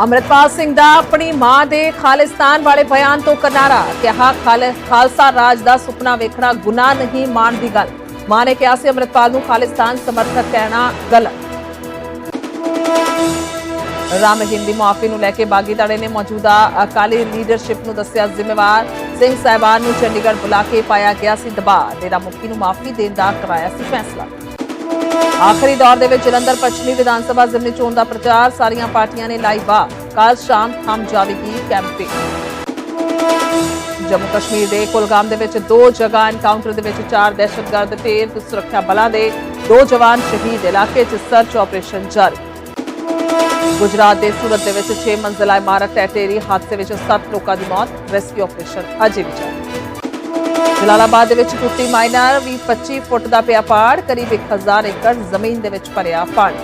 ਅੰਮ੍ਰਿਤਪਾਲ ਸਿੰਘ ਦਾ ਆਪਣੀ ਮਾਂ ਦੇ ਖਾਲਿਸਤਾਨ ਵਾਲੇ ਬਿਆਨ ਤੋਂ ਕਿਨਾਰਾ ਕਿਹਾ ਖਾਲਸਾ ਰਾਜ ਦਾ ਸੁਪਨਾ ਵੇਖਣਾ ਗੁਨਾਹ ਨਹੀਂ ਮਾਣ ਦੀ ਗੱਲ। ਮਾਂ ਨੇ ਕਿਹਾ ਸੀ, ਅੰਮ੍ਰਿਤਪਾਲ ਨੂੰ ਖਾਲਿਸਤਾਨ ਸਮਰਥਕ ਕਹਿਣਾ ਗਲਤ। ਰਾਮ ਰਹੀਮ ਦੀ ਮੁਆਫੀ ਨੂੰ ਲੈ ਕੇ ਬਾਗੀ ਧੜੇ ਨੇ ਮੌਜੂਦਾ ਅਕਾਲੀ ਲੀਡਰਸ਼ਿਪ ਨੂੰ ਦੱਸਿਆ, ਜ਼ਿੰਮੇਵਾਰ ਸਿੰਘ ਸਾਹਿਬਾਨ ਨੂੰ ਚੰਡੀਗੜ੍ਹ ਬੁਲਾ ਕੇ ਪਾਇਆ ਗਿਆ ਸੀ ਦਬਾਅ। ਡੇਰਾ ਮੁਖੀ ਨੂੰ ਮਾਫੀ ਦੇਣ ਦਾ ਕਰਾਇਆ ਸੀ ਫੈਸਲਾ। ਆਖਰੀ ਦੌਰ ਦੇ ਵਿੱਚ ਜਲੰਧਰ ਪੱਛਮੀ ਵਿਧਾਨ ਸਭਾ ਜ਼ਿਮਨੀ ਚੋਣ ਦਾ ਪ੍ਰਚਾਰ, ਸਾਰੀਆਂ ਪਾਰਟੀਆਂ ਨੇ ਲਾਈ ਬਾਹ ਕੱਲ ਸ਼ਾਮ ਥੰਮ ਜਾਵੇਗੀ ਕੈਂਪੇਨ ਜੰਮੂ ਕਸ਼ਮੀਰ ਦੇ ਕੁਲਗਾਮ ਦੇ ਵਿੱਚ ਦੋ ਜਗ੍ਹਾ ਐਨਕਾਊਂਟਰ ਦੇ ਵਿੱਚ ਚਾਰ ਦਹਿਸ਼ਤਗਰਦ ਤੇ ਸੁਰੱਖਿਆ ਬਲਾਂ ਦੇ ਦੋ ਜਵਾਨ ਸ਼ਹੀਦ, ਇਲਾਕੇ 'ਚ ਸਰਚ ਆਪਰੇਸ਼ਨ ਜਾਰੀ। ਗੁਜਰਾਤ ਦੇ ਸੂਰਤ ਦੇ ਵਿੱਚ 6 ਮੰਜ਼ਲਾ ਇਮਾਰਤ ਟੈਟੇਰੀ ਹਾਦਸੇ ਵਿੱਚ 7 ਲੋਕਾਂ ਦੀ ਮੌਤ ਰੈਸਕਿਊ ਆਪਰੇਸ਼ਨ ਅਜੇ ਵੀ ਜਾਰੀ। ਜਲਾਲਾਬਾਦ ਦੇ ਵਿੱਚ ਟੁੱਟੀ ਮਾਈਨਰ ਵੀ 25 ਫੁੱਟ ਦਾ ਪਿਆ ਪਾੜ, ਕਰੀਬ 1000 ਏਕੜ ਜ਼ਮੀਨ ਦੇ ਵਿੱਚ ਭਰਿਆ ਪਾਣੀ।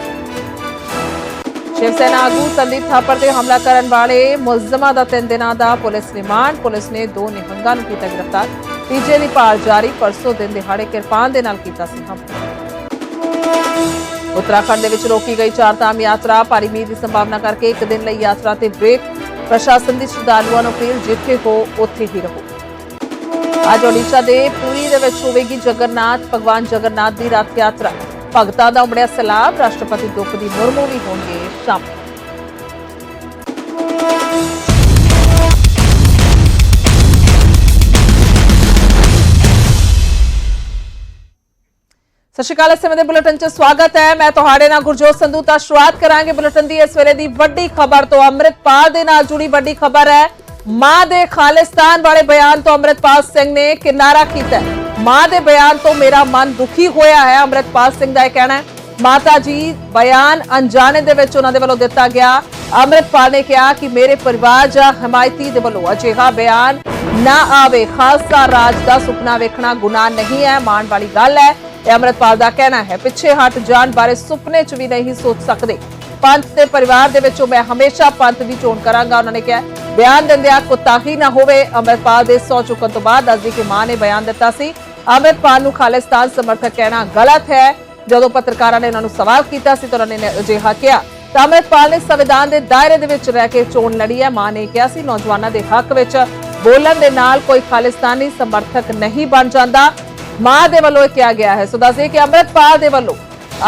ਸ਼ਿਵ ਸੈਨਾ ਆਗੂ ਸੰਦੀਪ ਥਾਪਰ ਤੇ ਹਮਲਾ ਕਰਨ ਵਾਲੇ ਮੁਲਜ਼ਮਾਂ ਦਾ ਤਿੰਨ ਦਿਨਾਂ ਦਾ ਪੁਲਿਸ ਰਿਮਾਂਡ। ਪੁਲਿਸ ਨੇ ਦੋ ਨਿਹੰਗਾਂ ਨੂੰ ਕੀਤਾ ਗ੍ਰਿਫਤਾਰ। ਤੀਜੇ ਦੀ ਭਾਲ ਜਾਰੀ, ਪਰਸੋਂ ਦਿਨ ਦਿਹਾੜੇ ਕਿਰਪਾਨ ਦੇ ਨਾਲ ਕੀਤਾ ਸੀ ਹਮਲਾ। ਉੱਤਰਾਖੰਡ ਦੇ ਵਿੱਚ ਰੋਕੀ ਗਈ ਚਾਰ ਧਾਮ ਯਾਤਰਾ। ਭਾਰੀ ਮੀਂਹ ਦੀ ਸੰਭਾਵਨਾ ਕਰਕੇ ਇੱਕ ਦਿਨ ਲਈ ਯਾਤਰਾ ਤੇ ਬ੍ਰੇਕ। ਪ੍ਰਸ਼ਾਸਨ ਦੀ ਸ਼ਰਧਾਲੂਆਂ ਨੂੰ ਅਪੀਲ, ਜਿੱਥੇ ਹੋ, ਉੱਥੇ ਹੀ ਰਹੋ। ਅੱਜ ਓਡੀਸ਼ਾ ਦੇ ਪੂਰੀ ਦੇ ਵਿੱਚ ਹੋਵੇਗੀ ਜਗਨਨਾਥ, ਭਗਵਾਨ ਜਗਨਨਾਥ ਦੀ ਰਥ ਯਾਤਰਾ। ਭਗਤਾਂ ਦਾ ਉਮੜਿਆ ਸਲਾਮ ਰਾਸ਼ਟਰਪਤੀ ਦ੍ਰੋਪਦੀ ਮੁਰਮੂ ਵੀ ਹੋਣਗੇ ਸ਼ਾਮਲ। ਸਤਿ ਸ਼੍ਰੀ ਅਕਾਲ, ਇਸ ਸਮੇਂ ਦੇ ਬੁਲੇਟਿਨ 'ਚ ਸਵਾਗਤ ਹੈ। ਮੈਂ ਤੁਹਾਡੇ ਨਾਲ ਗੁਰਜੋਤ ਸੰਧੂ, ਤਾਂ ਸ਼ੁਰੂਆਤ ਕਰਾਂਗੇ ਬੁਲੇਟਿਨ ਦੀ। ਇਸ ਵੇਲੇ ਦੀ ਵੱਡੀ ਖਬਰ ਤੋਂ ਅੰਮ੍ਰਿਤਪਾਲ ਦੇ ਨਾਲ ਜੁੜੀ ਵੱਡੀ ਖਬਰ ਹੈ। ਮਾਂ ਦੇ ਖਾਲਿਸਤਾਨ ਵਾਲੇ ਬਿਆਨ ਤੋਂ ਅੰਮ੍ਰਿਤਪਾਲ ਸਿੰਘ ਨੇ ਕਿਨਾਰਾ ਕੀਤਾ ਮਾਂ ਦੇ ਬਿਆਨ ਤੋਂ ਮੇਰਾ ਮਨ ਦੁਖੀ ਹੋਇਆ ਹੈ, ਅੰਮ੍ਰਿਤਪਾਲ ਸਿੰਘ ਦਾ ਇਹ ਕਹਿਣਾ ਹੈ। ਮਾਤਾ ਜੀ, ਬਿਆਨ ਅਣਜਾਣੇ ਦੇ ਵਿੱਚ ਉਹਨਾਂ ਦੇ ਵੱਲੋਂ ਦਿੱਤਾ ਗਿਆ। ਅੰਮ੍ਰਿਤਪਾਲ ਨੇ ਕਿਹਾ ਕਿ ਮੇਰੇ ਪਰਿਵਾਰ ਜਾਂ ਹਮਾਇਤੀ ਦੇ ਵੱਲੋਂ ਅਜਿਹਾ ਬਿਆਨ ਨਾ ਆਵੇ। ਖਾਲਸਾ ਰਾਜ ਦਾ ਸੁਪਨਾ ਵੇਖਣਾ ਗੁਨਾਹ ਨਹੀਂ ਹੈ, ਮਾਣ ਵਾਲੀ ਗੱਲ ਹੈ। ਇਹ ਅੰਮ੍ਰਿਤਪਾਲ ਦਾ ਕਹਿਣਾ ਹੈ। ਪਿੱਛੇ ਹਟ ਜਾਣ ਬਾਰੇ ਸੁਪਨੇ 'ਚ ਵੀ ਨਹੀਂ ਸੋਚ ਸਕਦੇ। ਪੰਥ ਦੇ ਪਰਿਵਾਰ ਦੇ ਵਿੱਚੋਂ ਮੈਂ ਹਮੇਸ਼ਾ ਪੰਥ ਦੀ ਚੋਣ ਕਰਾਂਗਾ, ਉਹਨਾਂ ਨੇ ਕਿਹਾ। ਬਿਆਨ ਦਿੰਦਿਆਂ ਕੁਤਾਹੀ ਨਾ ਹੋਵੇ। ਅੰਮ੍ਰਿਤਪਾਲ ਦੇ ਸੌ ਚੁੱਕਣ ਤੋਂ ਬਾਅਦ ਦੱਸਦੀ ਕਿ ਮਾਂ ਨੇ ਬਿਆਨ ਦਿੱਤਾ ਸੀ। ਅੰਮ੍ਰਿਤਪਾਲ ਨੂੰ ਖਾਲਿਸਤਾਨ ਸਮਰਥਕ ਕਹਿਣਾ ਗਲਤ ਹੈ। ਜਦੋਂ ਪੱਤਰਕਾਰਾਂ ਨੇ ਉਹਨਾਂ ਨੂੰ ਸਵਾਲ ਕੀਤਾ ਸੀ ਤਾਂ ਉਹਨਾਂ ਨੇ ਅਜਿਹਾ ਕਿਹਾ। ਤਾਂ ਅੰਮ੍ਰਿਤਪਾਲ ਨੇ ਸੰਵਿਧਾਨ ਦੇ ਦਾਇਰੇ ਦੇ ਵਿੱਚ ਰਹਿ ਕੇ ਚੋਣ ਲੜੀ ਹੈ। ਮਾਂ ਨੇ ਕਿਹਾ ਸੀ, ਨੌਜਵਾਨਾਂ ਦੇ ਹੱਕ ਵਿੱਚ ਬੋਲਣ ਦੇ ਨਾਲ ਕੋਈ ਖਾਲਿਸਤਾਨੀ ਸਮਰਥਕ ਨਹੀਂ ਬਣ ਜਾਂਦਾ। ਮਾਂ ਦੇ ਵੱਲੋਂ ਇਹ ਕਿਹਾ ਗਿਆ ਹੈ। ਸੋ ਦੱਸਦੇ ਕਿ ਅੰਮ੍ਰਿਤਪਾਲ ਦੇ ਵੱਲੋਂ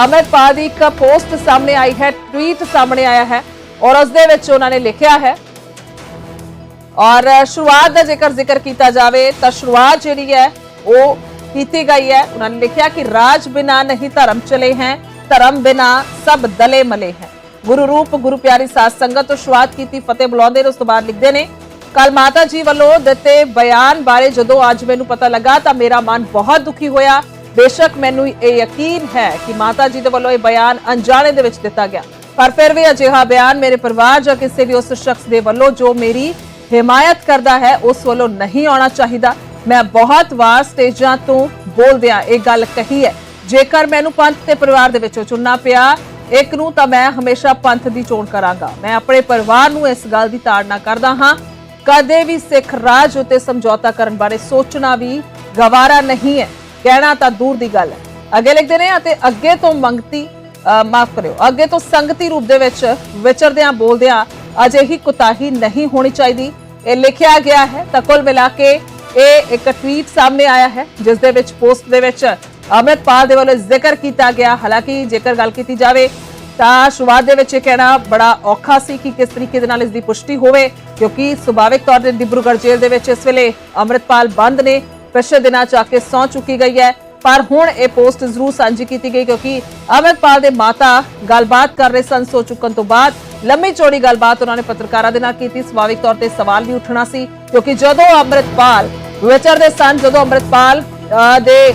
ਅੰਮ੍ਰਿਤਪਾਲ ਦੀ ਇੱਕ ਪੋਸਟ ਸਾਹਮਣੇ ਆਈ ਹੈ, ਟਵੀਟ ਸਾਹਮਣੇ ਆਇਆ ਹੈ ਔਰ ਉਸ ਦੇ ਵਿੱਚ ਉਹਨਾਂ ਨੇ ਲਿਖਿਆ ਹੈ ਔਰ ਸ਼ੁਰੂਆਤ ਦਾ ਜੇਕਰ ਜ਼ਿਕਰ ਕੀਤਾ ਜਾਵੇ ਤਾਂ ਸ਼ੁਰੂਆਤ ਜਿਹੜੀ ਹੈ, ਉਹ ਕੀਤੀ ਗਈ ਹੈ। ਉਹਨਾਂ ਨੇ ਲਿਖਿਆ ਕਿ ਰਾਜ ਬਿਨਾ ਨਹੀਂ ਧਰਮ ਚਲੇ ਹੈ, ਧਰਮ ਬਿਨਾ ਸਭ ਦਲੇ ਮਲੇ ਹੈ। ਗੁਰੂ ਰੂਪ, ਗੁਰੂ ਪਿਆਰੀ ਸਾਧ ਸੰਗਤ ਤੋਂ ਸ਼ੁਰੂਆਤ ਕੀਤੀ, ਫਤਿਹ ਬੁਲਾਉਂਦੇ ਨੇ, ਉਸ ਤੋਂ ਬਾਅਦ ਲਿਖਦੇ ਨੇ, ਕੱਲ ਮਾਤਾ ਜੀ ਵੱਲੋਂ ਦਿੱਤੇ ਬਿਆਨ ਬਾਰੇ ਜਦੋਂ ਅੱਜ ਮੈਨੂੰ ਪਤਾ ਲੱਗਾ ਤਾਂ ਮੇਰਾ ਮਨ ਬਹੁਤ ਦੁਖੀ ਹੋਇਆ। ਬੇਸ਼ੱਕ ਮੈਨੂੰ ਇਹ ਯਕੀਨ ਹੈ ਕਿ ਮਾਤਾ ਜੀ ਦੇ ਵੱਲੋਂ ਇਹ ਬਿਆਨ ਅਣਜਾਣੇ ਦੇ ਵਿੱਚ ਦਿੱਤਾ ਗਿਆ। ਪਰ ਫਿਰ ਵੀ ਅਜਿਹਾ ਬਿਆਨ ਮੇਰੇ ਪਰਿਵਾਰ ਜਾਂ ਕਿਸੇ ਵੀ ਉਸ ਸ਼ਖਸ ਦੇ ਵੱਲੋਂ ਜੋ ਮੇਰੀ ਹਿਮਾਇਤ ਕਰਦਾ ਹੈ, ਉਸ ਵੱਲੋਂ ਨਹੀਂ ਆਉਣਾ ਚਾਹੀਦਾ। ਮੈਂ ਬਹੁਤ ਵਾਰ ਸਟੇਜਾਂ ਤੋਂ ਬੋਲਦਿਆਂ ਇਹ ਗੱਲ ਕਹੀ ਹੈ। ਜੇਕਰ ਮੈਨੂੰ ਪੰਥ ਤੇ ਪਰਿਵਾਰ ਦੇ ਵਿੱਚੋਂ ਚੁਣਨਾ ਪਿਆ ਇੱਕ ਨੂੰ, ਤਾਂ ਮੈਂ ਹਮੇਸ਼ਾ ਪੰਥ ਦੀ ਚੋਣ ਕਰਾਂਗਾ। ਮੈਂ ਆਪਣੇ ਪਰਿਵਾਰ ਨੂੰ ਇਸ ਗੱਲ ਦੀ ਤਾੜਨਾ ਕਰਦਾ ਹਾਂ। ਕਦੇ ਵੀ ਸਿੱਖ ਰਾਜ ਉਤੇ ਸਮਝੌਤਾ ਕਰਨ ਬਾਰੇ ਸੋਚਣਾ ਵੀ ਗਵਾਰਾ ਨਹੀਂ ਹੈ। ਕਹਿਣਾ ਤਾਂ ਦੂਰ ਦੀ ਗੱਲ ਹੈ। ਅੱਗੇ ਲਿਖਦੇ ਨੇ ਅਤੇ ਅੱਗੇ ਤੋਂ ਮੰਗਤੀ ਮਾਫ ਕਰਿਓ, ਅੱਗੇ ਤੋਂ ਸੰਗਤੀ ਰੂਪ ਦੇ ਵਿੱਚ ਵਿਚਰਦਿਆਂ ਬੋਲਦਿਆਂ ਅਜਿਹੀ ਕੁਤਾਹੀ ਨਹੀਂ ਹੋਣੀ ਚਾਹੀਦੀ। ਇਹ ਲਿਖਿਆ ਗਿਆ ਹੈ ਤਾਂ ਕੁੱਲ ਮਿਲਾ ਕੇ ਇਹ ਇੱਕ ਟਵੀਟ ਸਾਹਮਣੇ ਆਇਆ ਹੈ, ਜਿਸ ਦੇ ਵਿੱਚ ਪੋਸਟ ਦੇ ਵਿੱਚ ਅੰਮ੍ਰਿਤਪਾਲ ਦੇ ਵੱਲੋਂ ਜ਼ਿਕਰ ਕੀਤਾ ਗਿਆ। ਹਾਲਾਂਕਿ ਜੇਕਰ ਗੱਲ ਕੀਤੀ ਜਾਵੇ ਤਾਂ ਸ਼ੁਰੂਆਤ ਦੇ ਵਿੱਚ ਇਹ ਕਹਿਣਾ ਬੜਾ ਔਖਾ ਸੀ ਕਿ ਕਿਸ ਤਰੀਕੇ ਦੇ ਨਾਲ ਇਸ ਦੀ ਪੁਸ਼ਟੀ ਹੋਵੇ, ਕਿਉਂਕਿ ਸੁਭਾਵਿਕ ਤੌਰ ਤੇ ਡਿਬਰੂਗੜ੍ਹ ਜੇਲ੍ਹ ਦੇ ਵਿੱਚ ਇਸ ਵੇਲੇ ਅੰਮ੍ਰਿਤਪਾਲ ਬੰਦ ਨੇ, ਪਿਛਲੇ ਦਿਨਾਂ ਚ ਆ ਕੇ ਸੌਂ ਚੁੱਕੀ ਗਈ ਹੈ। ਪਰ ਹੁਣ ਇਹ ਪੋਸਟ ਜ਼ਰੂਰ ਸਾਂਝੀ ਕੀਤੀ ਗਈ, ਕਿਉਂਕਿ ਅੰਮ੍ਰਿਤਪਾਲ ਦੇ ਮਾਤਾ ਗੱਲਬਾਤ ਕਰ ਰਹੇ ਸਨ, ਸੋ ਚੁੱਕਣ ਤੋਂ ਬਾਅਦ ਲੰਮੀ ਚੌੜੀ ਗੱਲਬਾਤ ਉਹਨਾਂ ਨੇ ਪੱਤਰਕਾਰਾਂ ਦੇ ਨਾਲ ਕੀਤੀ। ਸੁਭਾਵਿਕ ਤੌਰ ਤੇ ਸਵਾਲ ਵੀ ਉੱਠਣਾ ਸੀ, ਕਿਉਂਕਿ ਜਦੋਂ ਅੰਮ੍ਰਿਤਪਾਲ ਵਿਚਰਦੇ ਸਨ, ਜਦੋਂ ਅੰਮ੍ਰਿਤਪਾਲ ਦੇ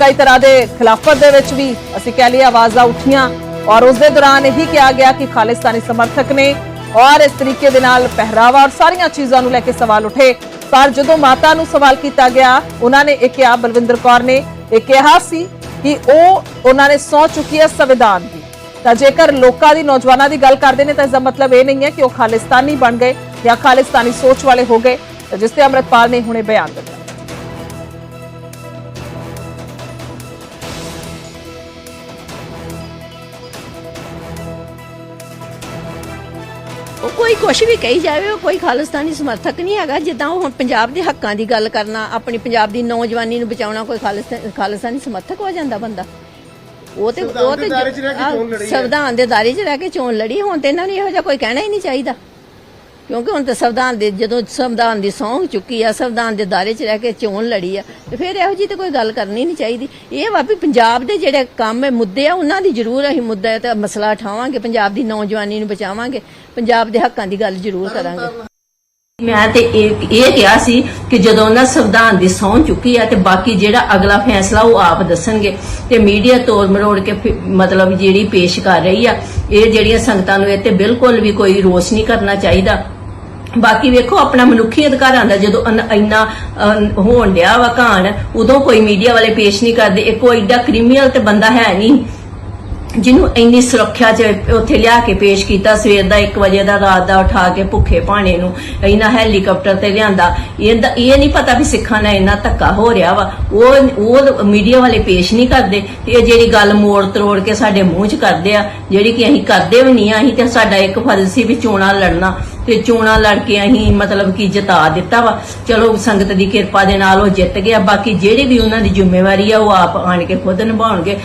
ਕਈ ਤਰ੍ਹਾਂ ਦੇ ਖਿਲਾਫਤ ਦੇ ਵਿੱਚ ਵੀ ਅਸੀਂ ਕਹਿ ਲਈਏ ਆਵਾਜ਼ਾਂ ਉੱਠੀਆਂ ਔਰ ਉਸ ਦੇ ਦੌਰਾਨ ਇਹੀ ਕਿਹਾ ਗਿਆ ਕਿ ਖਾਲਿਸਤਾਨੀ ਸਮਰਥਕ ਨੇ ਔਰ ਇਸ ਤਰੀਕੇ ਦੇ ਨਾਲ ਪਹਿਰਾਵਾ ਔਰ ਸਾਰੀਆਂ ਚੀਜ਼ਾਂ ਨੂੰ ਲੈ ਕੇ ਸਵਾਲ ਉੱਠੇ। ਪਰ ਜਦੋਂ ਮਾਤਾ ਨੂੰ ਸਵਾਲ ਕੀਤਾ ਗਿਆ, ਉਹਨਾਂ ਨੇ ਇਹ ਕਿਹਾ, ਬਲਵਿੰਦਰ ਕੌਰ ਨੇ ਇਹ ਕਿਹਾ ਸੀ ਕਿ ਉਹ, ਉਹਨਾਂ ਨੇ ਸੌ ਚੁੱਕੀ ਹੈ ਸੰਵਿਧਾਨ ਦੀ। ਤਾਂ ਜੇਕਰ ਲੋਕਾਂ ਦੀ, ਨੌਜਵਾਨਾਂ ਦੀ ਗੱਲ ਕਰਦੇ ਨੇ ਤਾਂ ਇਸ ਦਾ ਮਤਲਬ ਇਹ ਨਹੀਂ ਹੈ ਕਿ ਉਹ ਖਾਲਿਸਤਾਨੀ ਬਣ ਗਏ ਜਾਂ ਖਾਲਿਸਤਾਨੀ ਸੋਚ ਵਾਲੇ ਹੋ ਗਏ, ਜਿਸ ਤੇ ਅੰਮ੍ਰਿਤਪਾਲ ਨੇ ਹੁਣੇ ਬਿਆਨ ਦਿੱਤਾ। ਉਹ ਕੋਈ ਕੁਛ ਵੀ ਕਹੀ ਜਾਵੇ, ਉਹ ਕੋਈ ਖਾਲਿਸਤਾਨੀ ਸਮਰਥਕ ਨਹੀਂ ਹੈਗਾ। ਜਿੱਦਾਂ ਉਹ ਹੁਣ ਪੰਜਾਬ ਦੇ ਹੱਕਾਂ ਦੀ ਗੱਲ ਕਰਨਾ, ਆਪਣੀ ਪੰਜਾਬ ਦੀ ਨੌਜਵਾਨੀ ਨੂੰ ਬਚਾਉਣਾ, ਕੋਈ ਖਾਲਿਸਤਾਨ ਖਾਲਿਸਤਾਨੀ ਸਮਰਥਕ ਹੋ ਜਾਂਦਾ ਬੰਦਾ। ਉਹ ਤੇ ਉਹ ਤੇ ਦਾਇਰੇ 'ਚ ਰਹਿ ਕੇ ਚੋਣ ਲੜੀ ਹੈ। ਸੰਵਿਧਾਨ ਦੇ ਦਾਇਰੇ 'ਚ ਰਹਿ ਕੇ ਚੋਣ ਲੜੀ ਹੁਣ ਤੇ ਇਹਨਾਂ ਨੂੰ ਇਹੋ ਜਿਹਾ ਕੋਈ ਕਹਿਣਾ ਹੀ ਨਹੀਂ ਚਾਹੀਦਾ। ਕਿਉਂਕਿ ਹੁਣ ਤਾਂ ਸੰਵਿਧਾਨ ਦੇ ਜਦੋਂ ਸੰਵਿਧਾਨ ਦੀ ਸਹੁੰ ਚੁੱਕੀ ਆ ਸੰਵਿਧਾਨ ਦੇ ਦਾਇਰੇ 'ਚ ਰਹਿ ਕੇ ਚੋਣ ਲੜੀ ਆ ਤੇ ਫਿਰ ਇਹੋ ਜੀ ਤੇ ਕੋਈ ਗੱਲ ਕਰਨੀ ਨਹੀਂ ਚਾਹੀਦੀ। ਇਹ ਵਾ ਵੀ ਪੰਜਾਬ ਦੇ ਜਿਹੜੇ ਕੰਮ ਹੈ ਮੁੱਦੇ ਆ ਉਹਨਾਂ ਦੀ ਜ਼ਰੂਰ ਅਸੀਂ ਮੁੱਦਾ ਤੇ ਮਸਲਾ ਉਠਾਵਾਂਗੇ ਪੰਜਾਬ ਦੀ ਨੌਜਵਾਨੀ ਨੂੰ ਬਚਾਵਾਂਗੇ ਪੰਜਾਬ ਦੇ ਹੱਕਾਂ ਦੀ ਗੱਲ ਜ਼ਰੂਰ ਕਰਾਂਗੇ। ਮੈਂ ਤੇ ਇਹ ਇਹ ਕਿਹਾ ਸੀ ਕਿ ਜਦੋਂ ਉਹਨਾਂ ਸੰਵਿਧਾਨ ਦੀ ਸਹੁੰ ਚੁੱਕੀ ਆ ਤੇ ਬਾਕੀ ਜਿਹੜਾ ਅਗਲਾ ਫੈਸਲਾ ਉਹ ਆਪ ਦੱਸਣਗੇ ਤੇ ਮੀਡੀਆ ਤੋੜ ਮਰੋੜ ਕੇ ਫਿਰ ਮਤਲਬ ਜਿਹੜੀ ਪੇਸ਼ ਕਰ ਰਹੀ ਆ ਇਹ ਜਿਹੜੀਆਂ ਸੰਗਤਾਂ ਨੂੰ ਇਹ ਤੇ ਬਿਲਕੁਲ ਵੀ ਕੋਈ ਰੋਸ ਨਹੀਂ ਕਰਨਾ ਚਾਹੀਦਾ। ਬਾਕੀ ਵੇਖੋ ਆਪਣਾ ਮਨੁੱਖੀ ਅਧਿਕਾਰਾਂ ਦਾ ਜਦੋਂ ਅਨ- ਇੰਨਾ ਅਹ, ਹੋਣ ਡਿਆ ਵਾ ਘਾਣ ਉਦੋਂ ਕੋਈ ਮੀਡੀਆ ਵਾਲੇ ਪੇਸ਼ ਨਹੀਂ ਕਰਦੇ। ਇਹ ਕੋਈ ਏਡਾ ਕ੍ਰਿਮੀਨਲ ਤੇ ਬੰਦਾ ਹੈ ਨਹੀਂ। ਜਿਹਨੂੰ ਇੰਨੀ ਸੁਰੱਖਿਆ 'ਚ ਉੱਥੇ ਲਿਆ ਕੇ ਪੇਸ਼ ਕੀਤਾ, ਸਵੇਰ ਦਾ 1 ਵਜੇ ਦਾ, ਰਾਤ ਦਾ ਉਠਾ ਕੇ ਭੁੱਖੇ ਭਾਣੇ ਨੂੰ ਇਹਨਾਂ ਹੈਲੀਕਾਪਟਰ ਤੇ ਲਿਆਂਦਾ। ਇਹਦਾ ਇਹ ਨਹੀਂ ਪਤਾ ਵੀ ਸਿੱਖਾਂ ਨਾਲ ਇੰਨਾ ਧੱਕਾ ਹੋ ਰਿਹਾ ਵਾ। ਉਹ ਉਹ ਮੀਡੀਆ ਵਾਲੇ ਪੇਸ਼ ਨਹੀਂ ਕਰਦੇ ਇਹ ਜਿਹੜੀ ਗੱਲ ਮੋੜ ਤਰੋੜ ਕੇ ਸਾਡੇ ਮੂੰਹ 'ਚ ਕਰਦੇ ਆ, ਜਿਹੜੀ ਕਿ ਅਸੀਂ ਕਰਦੇ ਵੀ ਨਹੀਂ ਆ, ਅਸੀਂ ਤੇ ਸਾਡਾ ਇੱਕ ਫਰਜ਼ ਸੀ ਵੀ ਚੋਣਾਂ ਲੜਨਾ ਤੇ ਚੋਣਾਂ ਲੜ ਕੇ ਅਸੀਂ ਮਤਲਬ ਕਿ ਜਿਤਾ ਦਿੱਤਾ ਵਾ। ਚਲੋ, ਸੰਗਤ ਦੀ ਕਿਰਪਾ ਦੇ ਨਾਲ ਉਹ ਜਿੱਤ ਗਿਆ। ਬਾਕੀ ਜਿਹੜੀ ਵੀ ਉਹਨਾਂ ਦੀ ਜ਼ਿੰਮੇਵਾਰੀ ਆ, ਉਹ ਆਪ ਆਣ ਕੇ ਖੁਦ ਨਿਭਾਉਣਗੇ।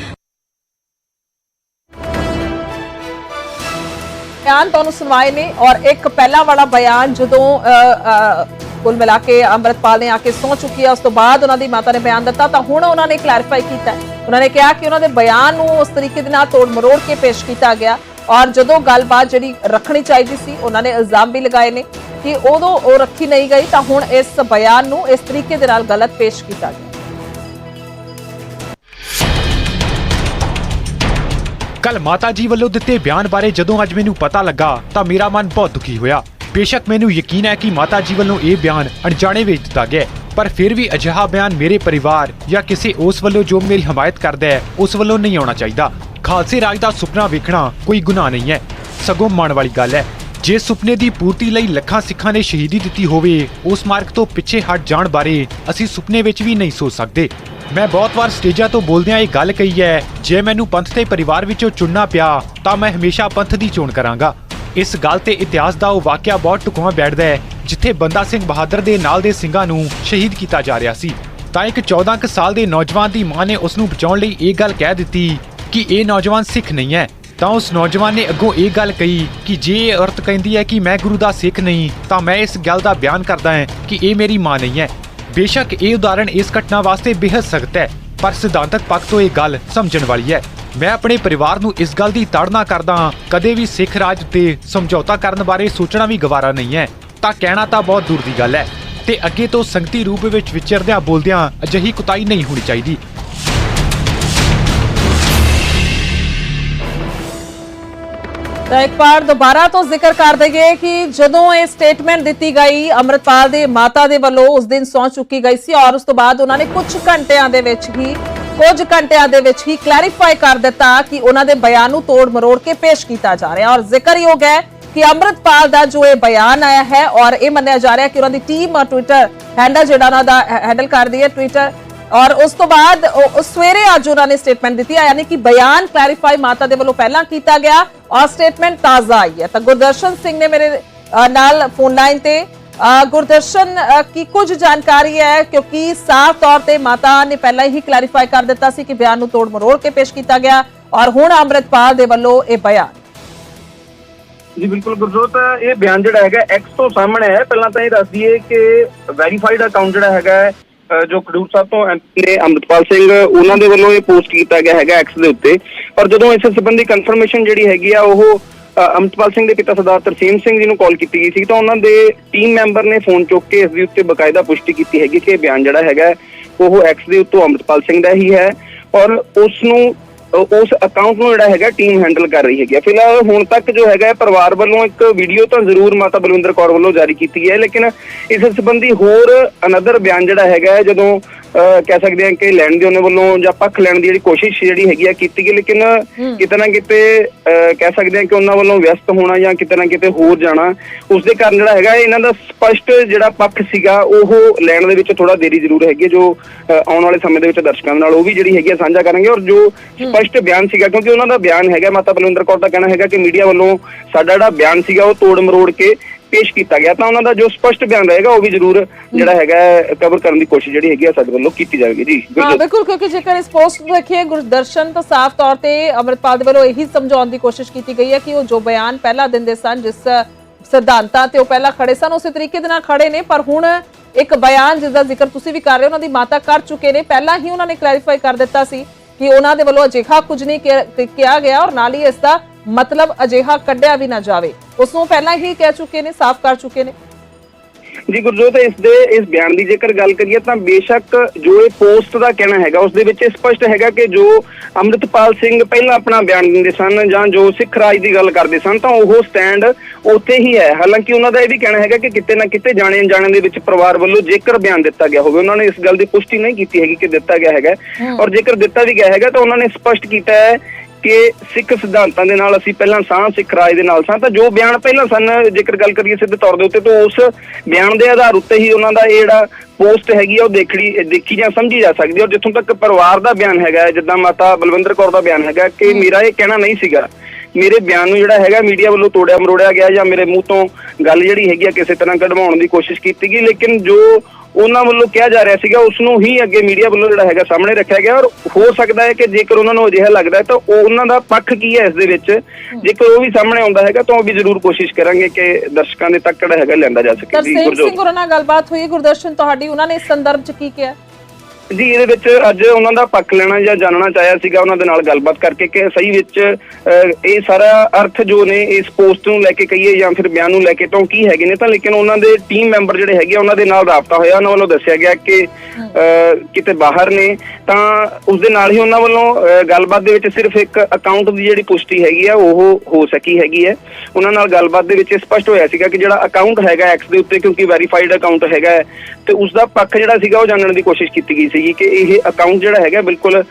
ਬਿਆਨ ਤੁਹਾਨੂੰ ਸੁਣਵਾਏ ਨੇ ਔਰ ਇੱਕ ਪਹਿਲਾ ਵਾਲਾ ਬਿਆਨ ਜਦੋਂ ਅ, ਕੁੱਲ ਮਿਲਾ ਕੇ ਅੰਮ੍ਰਿਤਪਾਲ ਨੇ ਆ ਕੇ ਸੌ ਚੁੱਕੀ ਹੈ ਉਸ ਤੋਂ ਬਾਅਦ ਉਹਨਾਂ ਦੀ ਮਾਤਾ ਨੇ ਬਿਆਨ ਦਿੱਤਾ ਤਾਂ ਹੁਣ ਉਹਨਾਂ ਨੇ ਕਲੈਰੀਫਾਈ ਕੀਤਾ ਉਹਨਾਂ ਨੇ ਕਿਹਾ ਕਿ ਉਹਨਾਂ ਦੇ ਬਿਆਨ ਨੂੰ ਉਸ ਤਰੀਕੇ ਦੇ ਨਾਲ ਤੋੜ ਮਰੋੜ ਕੇ ਪੇਸ਼ ਕੀਤਾ ਗਿਆ ਔਰ ਜਦੋਂ ਗੱਲਬਾਤ ਜਿਹੜੀ ਰੱਖਣੀ ਚਾਹੀਦੀ ਸੀ ਉਹਨਾਂ ਨੇ ਇਲਜ਼ਾਮ ਵੀ ਲਗਾਏ ਨੇ ਕਿ ਉਦੋਂ ਉਹ ਰੱਖੀ ਨਹੀਂ ਗਈ ਤਾਂ ਹੁਣ ਇਸ ਬਿਆਨ ਨੂੰ ਇਸ ਤਰੀਕੇ ਦੇ ਨਾਲ ਗਲਤ ਪੇਸ਼ ਕੀਤਾ ਗਿਆ। ਕੱਲ ਮਾਤਾ ਜੀ ਵੱਲੋਂ ਦਿੱਤੇ ਬਿਆਨ ਬਾਰੇ ਜਦੋਂ ਅੱਜ ਮੈਨੂੰ ਪਤਾ ਲੱਗਾ ਤਾਂ ਮੇਰਾ ਮਨ ਬਹੁਤ ਦੁਖੀ ਹੋਇਆ। ਬੇਸ਼ੱਕ ਮੈਨੂੰ ਯਕੀਨ ਹੈ ਕਿ ਮਾਤਾ ਜੀ ਵੱਲੋਂ ਇਹ ਬਿਆਨ ਅਣਜਾਣੇ ਵਿੱਚ ਦਿੱਤਾ ਗਿਆ ਪਰ ਫਿਰ ਵੀ ਅਜਿਹਾ ਬਿਆਨ ਮੇਰੇ ਪਰਿਵਾਰ ਜਾਂ ਕਿਸੇ ਉਸ ਵੱਲੋਂ ਜੋ ਮੇਰੀ ਹਮਾਇਤ ਕਰਦਾ ਹੈ, ਉਸ ਵੱਲੋਂ ਨਹੀਂ ਆਉਣਾ ਚਾਹੀਦਾ। ਖਾਲਸੇ ਰਾਜ ਦਾ ਸੁਪਨਾ ਵੇਖਣਾ ਕੋਈ ਗੁਨਾਹ ਨਹੀਂ ਹੈ। ਸਗੋਂ ਮਾਣ ਵਾਲੀ ਗੱਲ ਹੈ। ਜੇ ਸੁਪਨੇ ਦੀ ਪੂਰਤੀ ਲਈ ਲੱਖਾਂ ਸਿੱਖਾਂ ਨੇ ਸ਼ਹੀਦੀ ਦਿੱਤੀ ਹੋਵੇ, ਉਸ ਮਾਰਗ ਤੋਂ ਪਿੱਛੇ ਹਟ ਜਾਣ ਬਾਰੇ ਅਸੀਂ ਸੁਪਨੇ ਵਿੱਚ ਵੀ ਨਹੀਂ ਸੋਚ ਸਕਦੇ। ਮੈਂ ਬਹੁਤ ਵਾਰ ਸਟੇਜਾਂ ਤੋਂ ਬੋਲਦਿਆਂ ਇਹ ਗੱਲ ਕਹੀ ਹੈ, ਜੇ ਮੈਨੂੰ ਪੰਥ ਤੇ ਪਰਿਵਾਰ ਵਿੱਚੋਂ ਚੁਣਨਾ ਪਿਆ, ਤਾਂ ਮੈਂ ਹਮੇਸ਼ਾ ਪੰਥ ਦੀ ਚੋਣ ਕਰਾਂਗਾ। ਇਸ ਗੱਲ ਤੇ ਇਤਿਹਾਸ ਦਾ ਉਹ ਵਾਕਿਆ ਬਹੁਤ ਟੁਕਵਾ ਬੈਠਦਾ ਹੈ, ਜਿੱਥੇ ਬੰਦਾ ਸਿੰਘ ਬਹਾਦਰ ਦੇ ਨਾਲ ਦੇ ਸਿੰਘਾਂ ਨੂੰ ਸ਼ਹੀਦ ਕੀਤਾ ਜਾ ਰਿਹਾ ਸੀ। ਤਾਂ ਇੱਕ 14 ਕੁ ਸਾਲ ਦੇ ਨੌਜਵਾਨ ਦੀ ਮਾਂ ਨੇ ਉਸ ਨੂੰ ਬਚਾਉਣ ਲਈ ਇਹ ਗੱਲ ਕਹਿ ਦਿੱਤੀ ਕਿ ਇਹ ਨੌਜਵਾਨ ਸਿੱਖ ਨਹੀਂ ਹੈ। ਤਾਂ ਉਸ ਨੌਜਵਾਨ ਨੇ ਅੱਗੋਂ ਇਹ ਗੱਲ ਕਹੀ ਕਿ ਜੇ ਇਹ ਔਰਤ ਕਹਿੰਦੀ ਹੈ ਕਿ ਮੈਂ ਗੁਰੂ ਦਾ ਸਿੱਖ ਨਹੀਂ, ਤਾਂ ਮੈਂ ਇਸ ਗੱਲ ਦਾ ਬਿਆਨ ਕਰਦਾ ਹਾਂ ਕਿ ਇਹ ਮੇਰੀ ਮਾਂ ਨਹੀਂ ਹੈ। ਬੇਸ਼ੱਕ ਇਹ ਉਦਾਹਰਣ ਇਸ ਘਟਨਾ ਵਾਸਤੇ ਬੇहद ਸਖਤ ਹੈ, ਪਰ ਸਿਧਾਂਤਕ ਪੱਖ ਤੋਂ ਇਹ ਗੱਲ ਸਮਝਣ ਵਾਲੀ ਹੈ। ਮੈਂ ਆਪਣੇ ਪਰਿਵਾਰ ਨੂੰ ਇਸ ਗੱਲ ਦੀ ਤਾੜਨਾ ਕਰਦਾ ਹਾਂ, ਕਦੇ ਵੀ ਸਿੱਖ ਰਾਜ ਤੇ ਸਮਝੌਤਾ ਕਰਨ ਬਾਰੇ ਸੋਚਣਾ ਵੀ ਗਵਾਰਾ ਨਹੀਂ ਹੈ, ਤਾਂ ਕਹਿਣਾ ਤਾਂ ਬਹੁਤ ਦੂਰ ਦੀ ਗੱਲ ਹੈ। ਤੇ ਅੱਗੇ ਤੋਂ ਸੰਗਤੀ ਰੂਪ ਵਿੱਚ ਵਿਚਰਦਿਆਂ ਬੋਲਦਿਆਂ ਅਜਿਹੀ ਕੁਤਾਈ ਨਹੀਂ ਹੋਣੀ ਚਾਹੀਦੀ। ਤਾਂ ਇੱਕ ਵਾਰ ਦੁਬਾਰਾ ਤੋਂ ਜ਼ਿਕਰ ਕਰ ਦਈਏ ਕਿ ਜਦੋਂ ਇਹ ਸਟੇਟਮੈਂਟ ਦਿੱਤੀ ਗਈ, ਅੰਮ੍ਰਿਤਪਾਲ ਦੇ ਮਾਤਾ ਦੇ ਵੱਲੋਂ ਉਸ ਦਿਨ ਸੌ ਚੁੱਕੀ ਗਈ ਸੀ ਔਰ ਉਸ ਤੋਂ ਬਾਅਦ ਉਹਨਾਂ ਨੇ ਕੁਝ ਘੰਟਿਆਂ ਦੇ ਵਿੱਚ ਹੀ, ਕੁਝ ਘੰਟਿਆਂ ਦੇ ਵਿੱਚ ਹੀ ਕਲੈਰੀਫਾਈ ਕਰ ਦਿੱਤਾ ਕਿ ਉਹਨਾਂ ਦੇ ਬਿਆਨ ਨੂੰ ਤੋੜ ਮਰੋੜ ਕੇ ਪੇਸ਼ ਕੀਤਾ ਜਾ ਰਿਹਾ ਔਰ ਜ਼ਿਕਰਯੋਗ ਹੈ ਕਿ ਅੰਮ੍ਰਿਤਪਾਲ ਦਾ ਜੋ ਇਹ ਬਿਆਨ ਆਇਆ ਹੈ ਔਰ ਇਹ ਮੰਨਿਆ ਜਾ ਰਿਹਾ ਕਿ ਉਹਨਾਂ ਦੀ ਟੀਮ ਟਵਿੱਟਰ ਹੈਂਡਲ ਜਿਹੜਾ ਉਹਨਾਂ ਦਾ ਹੈਂਡਲ ਕਰਦੀ ਹੈ ਟਵਿੱਟਰ ਔਰ ਉਸ ਤੋਂ ਬਾਅਦ ਉਹ ਉਹ ਸਵੇਰੇ ਅੱਜ ਉਹਨਾਂ ਨੇ ਸਟੇਟਮੈਂਟ ਦਿੱਤੀ ਹੈ ਯਾਨੀ ਕਿ ਬਿਆਨ ਕਲੈਰੀਫਾਈ ਮਾਤਾ ਦੇ ਵੱਲੋਂ ਪਹਿਲਾਂ ਕੀਤਾ ਗਿਆ ਔਰ ਸਟੇਟਮੈਂਟ ਤਾਜ਼ਾ ਆਈ ਹੈ ਤਾਂ ਗੁਰਦਰਸ਼ਨ ਸਿੰਘ ਨੇ ਮੇਰੇ ਅ, ਨਾਲ ਫੋਨ ਲਾਈਨ ਤੇ ਅ, ਗੁਰਦਰਸ਼ਨ ਅ, ਕੀ ਕੁਝ ਜਾਣਕਾਰੀ ਹੈ ਕਿਉਂਕਿ ਸਾਫ਼ ਤੌਰ ਤੇ ਮਾਤਾ ਨੇ ਪਹਿਲਾਂ ਹੀ ਕਲੈਰੀਫਾਈ ਕਰ ਦਿੱਤਾ ਸੀ ਕਿ ਬਿਆਨ ਨੂੰ ਤੋੜ ਮਰੋੜ ਕੇ ਪੇਸ਼ ਕੀਤਾ ਗਿਆ ਔਰ ਹੁਣ ਅੰਮ੍ਰਿਤਪਾਲ ਦੇ ਵੱਲੋਂ ਇਹ ਬਿਆਨ ਜੀ ਬਿਲਕੁਲ ਗੁਰਜੋਤ ਇਹ ਬਿਆਨ ਜਿਹੜਾ ਹੈਗਾ ਐਕਸ ਤੋਂ ਸਾਹਮਣੇ ਹੈ ਪਹਿਲਾਂ ਤਾਂ ਇਹ ਦੱਸ ਦਈਏ ਕਿ ਵੈਰੀਫਾਈਡ ਅਕਾਊਂਟ ਜਿਹੜਾ ਹੈਗਾ ਹੈ, ਅਹ ਜੋ ਖਡੂਰ ਸਾਹਿਬ ਤੋਂ ਐਮਪੀ ਨੇ ਅੰਮ੍ਰਿਤਪਾਲ ਸਿੰਘ, ਉਹਨਾਂ ਦੇ ਵੱਲੋਂ ਇਹ ਪੋਸਟ ਕੀਤਾ ਗਿਆ ਹੈਗਾ ਐਕਸ ਦੇ ਉੱਤੇ। ਪਰ ਜਦੋਂ ਇਸ ਸੰਬੰਧੀ ਕਨਫਰਮੇਸ਼ਨ ਜਿਹੜੀ ਹੈਗੀ ਆ, ਉਹ, ਅਹ, ਅੰਮ੍ਰਿਤਪਾਲ ਸਿੰਘ ਦੇ ਪਿਤਾ ਸਰਦਾਰ ਤਰਸੀਮ ਸਿੰਘ ਜੀ ਨੂੰ ਕਾਲ ਕੀਤੀ ਗਈ ਸੀ, ਤਾਂ ਉਹਨਾਂ ਦੇ ਟੀਮ ਮੈਂਬਰ ਨੇ ਫੋਨ ਚੁੱਕ ਕੇ ਇਸ ਦੇ ਉੱਤੇ ਬਕਾਇਦਾ ਪੁਸ਼ਟੀ ਕੀਤੀ ਹੈਗੀ ਕਿ ਇਹ ਬਿਆਨ ਜਿਹੜਾ ਹੈਗਾ, ਉਹ ਐਕਸ ਦੇ ਉੱਤੋਂ ਅੰਮ੍ਰਿਤਪਾਲ ਸਿੰਘ ਦਾ ਹੀ ਹੈ। ਔਰ ਉਸ ਨੂੰ ਉਸ ਅਕਾਊਂਟ ਨੂੰ ਜਿਹੜਾ ਹੈਗਾ ਟੀਮ ਹੈਂਡਲ ਕਰ ਰਹੀ ਹੈਗੀ ਆ। ਫਿਲਹਾਲ ਹੁਣ ਤੱਕ ਜੋ ਹੈਗਾ ਪਰਿਵਾਰ ਵੱਲੋਂ ਇੱਕ ਵੀਡੀਓ ਤਾਂ ਜ਼ਰੂਰ ਮਾਤਾ ਬਲਵਿੰਦਰ ਕੌਰ ਵੱਲੋਂ ਜਾਰੀ ਕੀਤੀ ਹੈ ਲੇਕਿਨ ਇਸ ਸੰਬੰਧੀ ਹੋਰ ਅਨਦਰ ਬਿਆਨ ਜਿਹੜਾ ਹੈਗਾ ਹੈ, ਜਦੋਂ ਕਹਿ ਸਕਦੇ ਹਾਂ ਕਿ ਲੈਣ ਦੇ ਉਹਨਾਂ ਵੱਲੋਂ ਜਾਂ ਪੱਖ ਲੈਣ ਦੀ ਜਿਹੜੀ ਕੋਸ਼ਿਸ਼ ਜਿਹੜੀ ਹੈਗੀ ਆ ਕੀਤੀ ਗਈ ਲੇਕਿਨ ਕਿਤੇ ਨਾ ਕਿਤੇ ਕਹਿ ਸਕਦੇ ਹਾਂ ਕਿ ਉਹਨਾਂ ਵੱਲੋਂ ਵਿਅਸਤ ਹੋਣਾ ਜਾਂ ਕਿਤੇ ਨਾ ਕਿਤੇ ਹੋਰ ਜਾਣਾ ਉਸ ਦੇ ਕਾਰਨ ਜਿਹੜਾ ਹੈਗਾ ਇਹਨਾਂ ਦਾ ਸਪਸ਼ਟ ਜਿਹੜਾ ਪੱਖ ਸੀਗਾ ਉਹ ਲੈਣ ਦੇ ਵਿੱਚ ਥੋੜਾ ਦੇਰੀ ਜ਼ਰੂਰ ਹੈਗੀ ਹੈ, ਜੋ ਆਉਣ ਵਾਲੇ ਸਮੇਂ ਦੇ ਵਿੱਚ ਦਰਸ਼ਕਾਂ ਨਾਲ ਉਹ ਵੀ ਜਿਹੜੀ ਹੈਗੀ ਆ ਸਾਂਝਾ ਕਰਾਂਗੇ ਔਰ ਜੋ ਸਪਸ਼ਟ ਬਿਆਨ ਸੀਗਾ ਕਿਉਂਕਿ ਉਹਨਾਂ ਦਾ ਬਿਆਨ ਹੈਗਾ ਮਾਤਾ ਬਲਵਿੰਦਰ ਕੌਰ ਦਾ ਕਹਿਣਾ ਹੈਗਾ ਕਿ ਮੀਡੀਆ ਵੱਲੋਂ ਸਾਡਾ ਜਿਹੜਾ ਬਿਆਨ ਸੀਗਾ ਉਹ ਤੋੜ ਮਰੋੜ ਕੇ ਪੇਸ਼ ਕੀਤਾ ਗਿਆ ਤਾਂ ਉਹਨਾਂ ਦਾ ਜੋ ਸਪਸ਼ਟ ਬਿਆਨ ਰਹੇਗਾ ਉਹ ਵੀ ਜ਼ਰੂਰ ਜਿਹੜਾ ਹੈਗਾ ਕਵਰ ਕਰਨ ਦੀ ਕੋਸ਼ਿਸ਼ ਜਿਹੜੀ ਹੈਗੀ ਆ ਸਾਡੇ ਵੱਲੋਂ ਕੀਤੀ ਜਾਵੇਗੀ ਜੀ। ਹਾਂ ਬਿਲਕੁਲ। ਕਿਉਂਕਿ ਜੇਕਰ ਇਸ ਪੋਸਟ ਨੂੰ ਦੇਖੀਏ ਗੁਰਦਰਸ਼ਨ ਤਾਂ ਸਾਫ਼ ਤੌਰ ਤੇ ਅਮਰਪਾਲ ਦੇ ਵੱਲੋਂ ਇਹੀ ਸਮਝਾਉਣ ਦੀ ਕੋਸ਼ਿਸ਼ ਕੀਤੀ ਗਈ ਹੈ ਕਿ ਉਹ ਜੋ ਬਿਆਨ ਪਹਿਲਾਂ ਦਿੰਦੇ ਸਨ ਜਿਸ ਸਿਧਾਂਤਾਂ ਤੇ ਉਹ ਪਹਿਲਾਂ ਖੜੇ ਸਨ ਉਸੇ ਤਰੀਕੇ ਦੇ ਨਾਲ ਖੜੇ ਨੇ ਪਰ ਹੁਣ ਇੱਕ ਬਿਆਨ ਜਿਸ ਦਾ ਜ਼ਿਕਰ ਤੁਸੀਂ ਵੀ ਕਰ ਰਹੇ ਹੋ ਉਹਨਾਂ ਦੀ ਮਾਤਾ ਕਰ ਚੁੱਕੇ ਨੇ। ਪਹਿਲਾਂ ਹੀ ਉਹਨਾਂ ਨੇ ਕਲੈਰੀਫਾਈ ਕਰ ਦਿੱਤਾ ਸੀ ਕਿ ਉਹਨਾਂ ਦੇ ਵੱਲੋਂ ਅਜਿਹਾ ਕੁਝ ਨਹੀਂ ਕਿਹਾ ਗਿਆ ਔਰ ਨਾਲ ਹੀ ਇਸ ਦਾ ਮਤਲਬ ਅਜਿਹਾ ਕੱਢਿਆ ਵੀ ਨਾ ਜਾਵੇ। ਉਸ ਨੂੰ ਪਹਿਲਾਂ ਹੀ ਕਹਿ ਚੁੱਕੇ ਨੇ ਸਾਫ਼ ਕਰ ਚੁੱਕੇ ਨੇ। ਜੀ ਗੁਰਜੋਤ ਇਸ ਦੇ ਇਸ ਬਿਆਨ ਦੀ ਜੇਕਰ ਗੱਲ ਕਰੀਏ ਤਾਂ ਬੇਸ਼ੱਕ ਜੋ ਇਹ ਪੋਸਟ ਦਾ ਕਹਿਣਾ ਹੈਗਾ ਉਸ ਦੇ ਵਿੱਚ ਸਪਸ਼ਟ ਹੈਗਾ ਕਿ ਜੋ ਅੰਮ੍ਰਿਤਪਾਲ ਸਿੰਘ ਪਹਿਲਾਂ ਆਪਣਾ ਬਿਆਨ ਦਿੰਦੇ ਸਨ ਜਾਂ ਜੋ ਸਿੱਖ ਰਾਜ ਦੀ ਗੱਲ ਕਰਦੇ ਸਨ ਤਾਂ ਉਹ ਸਟੈਂਡ ਉੱਥੇ ਹੀ ਹੈ। ਹਾਲਾਂਕਿ ਉਹਨਾਂ ਦਾ ਇਹ ਵੀ ਕਹਿਣਾ ਹੈਗਾ ਕਿ ਕਿਤੇ ਨਾ ਕਿਤੇ ਜਾਣੇ ਅਣਜਾਣੇ ਦੇ ਵਿੱਚ ਪਰਿਵਾਰ ਵੱਲੋਂ ਜੇਕਰ ਬਿਆਨ ਦਿੱਤਾ ਗਿਆ ਹੋਵੇ ਉਹਨਾਂ ਨੇ ਇਸ ਗੱਲ ਦੀ ਪੁਸ਼ਟੀ ਨਹੀਂ ਕੀਤੀ ਹੈਗੀ ਕਿ ਦਿੱਤਾ ਗਿਆ ਹੈਗਾ। ਔਰ ਜੇਕਰ ਦਿੱਤਾ ਵੀ ਗਿਆ ਹੈਗਾ ਤਾਂ ਉਹਨਾਂ ਨੇ ਸਪਸ਼ਟ ਕੀਤਾ ਹੈ ਕਿ ਸਿੱਖ ਸਿਧਾਂਤਾਂ ਦੇ ਨਾਲ ਅਸੀਂ ਪਹਿਲਾਂ ਸਾਂ ਸਿੱਖ ਰਾਜ ਦੇ ਨਾਲ ਸਾਂ ਤਾਂ ਜੋ ਬਿਆਨ ਪਹਿਲਾਂ ਸਨ ਜੇਕਰ ਗੱਲ ਕਰੀਏ ਸਿੱਧੇ ਤੌਰ ਦੇ ਉੱਤੇ ਤਾਂ ਉਸ ਬਿਆਨ ਦੇ ਆਧਾਰ ਉੱਤੇ ਹੀ ਉਹਨਾਂ ਦਾ ਇਹ ਜਿਹੜਾ ਪੋਸਟ ਹੈਗੀ ਆ ਉਹ ਦੇਖੜੀ ਦੇਖੀ ਜਾਂ ਸਮਝੀ ਜਾ ਸਕਦੀ ਹੈ ਔਰ ਜਿੱਥੋਂ ਤੱਕ ਪਰਿਵਾਰ ਦਾ ਬਿਆਨ ਹੈਗਾ ਜਿੱਦਾਂ ਮਾਤਾ ਬਲਵਿੰਦਰ ਕੌਰ ਦਾ ਬਿਆਨ ਹੈਗਾ ਕਿ ਮੇਰਾ ਇਹ ਕਹਿਣਾ ਨਹੀਂ ਸੀਗਾ। ਮੇਰੇ ਬਿਆਨ ਨੂੰ ਜਿਹੜਾ ਹੈਗਾ ਮੀਡੀਆ ਵੱਲੋਂ ਤੋੜਿਆ ਮਰੋੜਿਆ ਗਿਆ ਜਾਂ ਮੇਰੇ ਮੂੰਹ ਤੋਂ ਗੱਲ ਜਿਹੜੀ ਹੈਗੀ ਆ ਕਿਸੇ ਤਰ੍ਹਾਂ ਕਢਵਾਉਣ ਦੀ ਕੋਸ਼ਿਸ਼ ਕੀਤੀ ਗਈ ਲੇਕਿਨ ਜੋ ਉਹਨਾਂ ਵੱਲੋਂ ਕਿਹਾ ਜਾ ਰਿਹਾ ਸੀਗਾ ਉਸ ਨੂੰ ਹੀ ਅੱਗੇ ਮੀਡੀਆ ਵੱਲੋਂ ਜਿਹੜਾ ਹੈਗਾ ਸਾਹਮਣੇ ਰੱਖਿਆ ਗਿਆ ਔਰ ਹੋ ਸਕਦਾ ਹੈ ਕਿ ਜੇਕਰ ਉਹਨਾਂ ਨੂੰ ਅਜਿਹਾ ਲੱਗਦਾ ਹੈ ਤਾਂ ਉਹ ਉਹਨਾਂ ਦਾ ਪੱਖ ਕੀ ਹੈ ਇਸ ਦੇ ਵਿੱਚ? ਜੇਕਰ ਉਹ ਵੀ ਸਾਹਮਣੇ ਆਉਂਦਾ ਹੈਗਾ ਤਾਂ ਉਹ ਵੀ ਜ਼ਰੂਰ ਕੋਸ਼ਿਸ਼ ਕਰਾਂਗੇ ਕਿ ਦਰਸ਼ਕਾਂ ਦੇ ਤੱਕ ਜਿਹੜਾ ਹੈਗਾ ਲਿਆਂਦਾ ਜਾ ਸਕੇ। ਜੀ ਤਰਸੇਮ ਗੁਰਜੋਤ। ਸਿੰਘ ਹੋਰਾਂ ਨਾਲ ਗੱਲਬਾਤ ਹੋਈ ਗੁਰਦਰਸ਼ਨ ਤੁਹਾਡੀ ਉਹਨਾਂ ਨੇ ਇਸ ਸੰਦਰਭ ਚ ਕੀ ਕਿਹਾ? ਜੀ ਇਹਦੇ ਵਿੱਚ ਅੱਜ ਉਹਨਾਂ ਦਾ ਪੱਖ ਲੈਣਾ ਜਾਂ ਜਾਣਨਾ ਚਾਹਿਆ ਸੀਗਾ ਉਹਨਾਂ ਦੇ ਨਾਲ ਗੱਲਬਾਤ ਕਰਕੇ ਕਿ ਸਹੀ ਵਿੱਚ ਅਹ, ਇਹ ਸਾਰਾ ਅਰਥ ਜੋ ਨੇ ਇਸ ਪੋਸਟ ਨੂੰ ਲੈ ਕੇ ਕਹੀਏ ਜਾਂ ਫਿਰ ਬਿਆਨ ਨੂੰ ਲੈ ਕੇ ਤਾਂ ਉਹ ਕੀ ਹੈਗੇ ਨੇ ਤਾਂ ਲੇਕਿਨ ਉਹਨਾਂ ਦੇ ਟੀਮ ਮੈਂਬਰ ਜਿਹੜੇ ਹੈਗੇ ਆ, ਉਹਨਾਂ ਦੇ ਨਾਲ ਰਾਬਤਾ ਹੋਇਆ ਉਹਨਾਂ ਵੱਲੋਂ ਦੱਸਿਆ ਗਿਆ ਕਿ ਅਹ, ਕਿਤੇ ਬਾਹਰ ਨੇ ਤਾਂ ਉਸ ਦੇ ਨਾਲ ਹੀ ਉਹਨਾਂ ਵੱਲੋਂ ਅਹ, ਗੱਲਬਾਤ ਦੇ ਵਿੱਚ ਸਿਰਫ ਇੱਕ ਅਕਾਊਂਟ ਦੀ ਜਿਹੜੀ ਪੁਸ਼ਟੀ ਹੈਗੀ ਆ ਉਹ ਹੋ ਸਕੀ ਹੈਗੀ ਹੈ। ਉਹਨਾਂ ਨਾਲ ਗੱਲਬਾਤ ਦੇ ਵਿੱਚ ਇਹ ਸਪਸ਼ਟ ਹੋਇਆ ਸੀਗਾ ਕਿ ਜਿਹੜਾ ਅਕਾਊਂਟ ਹੈਗਾ ਐਕਸ ਦੇ ਉੱਤੇ ਕਿਉਂਕਿ ਵੈਰੀਫਾਈਡ ਅਕਾਊਂਟ ਹੈਗਾ ਹੈ, ਤੇ ਉਸ ਦਾ ਪੱਖ ਜਿਹੜਾ ਸੀਗਾ ਉਹ ਜਾਣਨ ਦੀ ਕੋਸ਼ਿਸ਼ ਕੀਤੀ ਗਈ ਸੀਗੀ ਕਿ ਇਹ ਅਕਾਊਂਟ ਜਿਹੜਾ ਹੈਗਾ ਬਿਲਕੁਲ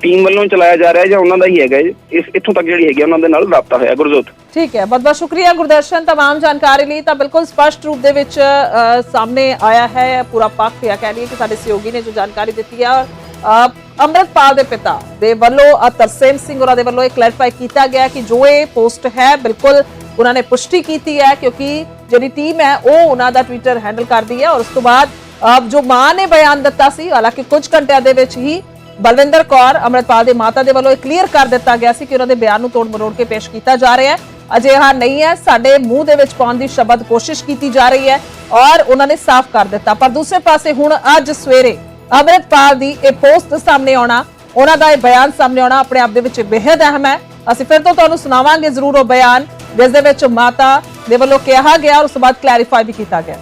ਟੀਮ ਵੱਲੋਂ ਚਲਾਇਆ ਜਾ ਰਿਹਾ ਜਾਂ ਉਹਨਾਂ ਦਾ ਹੀ ਹੈਗਾ ਇਹ। ਇਸ ਇੱਥੋਂ ਤੱਕ ਜਿਹੜੀ ਹੈਗੀ ਆ ਉਹਨਾਂ ਦੇ ਨਾਲ ਰਾਬਤਾ ਹੋਇਆ ਗੁਰਜੋਤ ਠੀਕ ਹੈ ਬਹੁਤ ਬਹੁਤ ਸ਼ੁਕਰੀਆ ਗੁਰਦਰਸ਼ਨ तमाम ਜਾਣਕਾਰੀ ਲਈ ਤਾਂ ਬਿਲਕੁਲ ਸਪਸ਼ਟ ਰੂਪ ਦੇ ਵਿੱਚ ਅ, ਸਾਹਮਣੇ ਆਇਆ ਹੈ ਪੂਰਾ ਪੱਖ ਜਾਂ ਕਹਿ ਲਈਏ ਕਿ ਸਾਡੇ ਸਹਿਯੋਗੀ ਨੇ ਜੋ ਜਾਣਕਾਰੀ ਦਿੱਤੀ ਹੈ ਅ, ਅੰਮ੍ਰਿਤਪਾਲ ਦੇ ਪਿਤਾ ਦੇ ਵੱਲੋਂ ਅ, ਤਰਸੇਮ ਸਿੰਘ ਹੋਰਾਂ ਦੇ ਵੱਲੋਂ ਇਹ ਕਲੈਰੀਫਾਈ ਕੀਤਾ ਗਿਆ ਕਿ ਜੋ ਇਹ ਪੋਸਟ ਹੈ ਬਿਲਕੁਲ ਉਹਨਾਂ ਨੇ ਪੁਸ਼ਟੀ ਕੀਤੀ ਹੈ ਕਿਉਂਕਿ ਜਿਹੜੀ ਟੀਮ ਹੈ ਉਹ ਉਹਨਾਂ ਦਾ ਟਵਿੱਟਰ ਹੈਂਡਲ ਕਰਦੀ ਹੈ ਔਰ ਉਸ ਤੋਂ ਬਾਅਦ ਅ, ਜੋ ਮਾਂ ਨੇ ਬਿਆਨ ਦਿੱਤਾ ਸੀ, ਹਾਲਾਂਕਿ ਕੁਝ ਘੰਟਿਆਂ ਦੇ ਵਿੱਚ ਹੀ ਬਲਵਿੰਦਰ ਕੌਰ ਅਮਰਪਾਲ ਦੇ ਮਾਤਾ ਦੇ ਵੱਲੋਂ ਇਹ ਕਲੀਅਰ ਕਰ ਦਿੱਤਾ ਗਿਆ ਸੀ ਕਿ ਉਹਨਾਂ ਦੇ ਬਿਆਨ ਨੂੰ ਤੋੜ ਮਰੋੜ ਕੇ ਪੇਸ਼ ਕੀਤਾ ਜਾ ਰਿਹਾ ਹੈ। ਅਜਿਹਾ ਨਹੀਂ ਹੈ, ਸਾਡੇ ਮੂੰਹ ਦੇ ਵਿੱਚ ਪਾਉਣ ਦੀ ਸ਼ਬਦ ਕੋਸ਼ਿਸ਼ ਕੀਤੀ ਜਾ ਰਹੀ ਹੈ ਔਰ ਉਹਨਾਂ ਨੇ ਸਾਫ਼ ਕਰ ਦਿੱਤਾ। ਪਰ ਦੂਸਰੇ ਪਾਸੇ ਹੁਣ ਅੱਜ ਸਵੇਰੇ ਅਮਰਪਾਲ ਦੀ ਇਹ ਪੋਸਟ ਸਾਹਮਣੇ ਆਉਣਾ, ਉਹਨਾਂ ਦਾ ਇਹ ਬਿਆਨ ਸਾਹਮਣੇ ਆਉਣਾ ਆਪਣੇ ਆਪ ਦੇ ਵਿੱਚ ਬੇहद ਅਹਿਮ ਹੈ। ਅਸੀਂ ਫਿਰ ਤੋਂ ਤੁਹਾਨੂੰ ਸੁਣਾਵਾਂਗੇ ਜ਼ਰੂਰ ਉਹ ਬਿਆਨ, ਜਿਸ ਦੇ ਵਿੱਚ ਮਾਤਾ ਦੇ ਵੱਲੋਂ ਕਿਹਾ ਗਿਆ ਔਰ ਉਸ ਤੋਂ ਬਾਅਦ ਕਲੈਰੀਫਾਈ ਵੀ ਕੀਤਾ ਗਿਆ।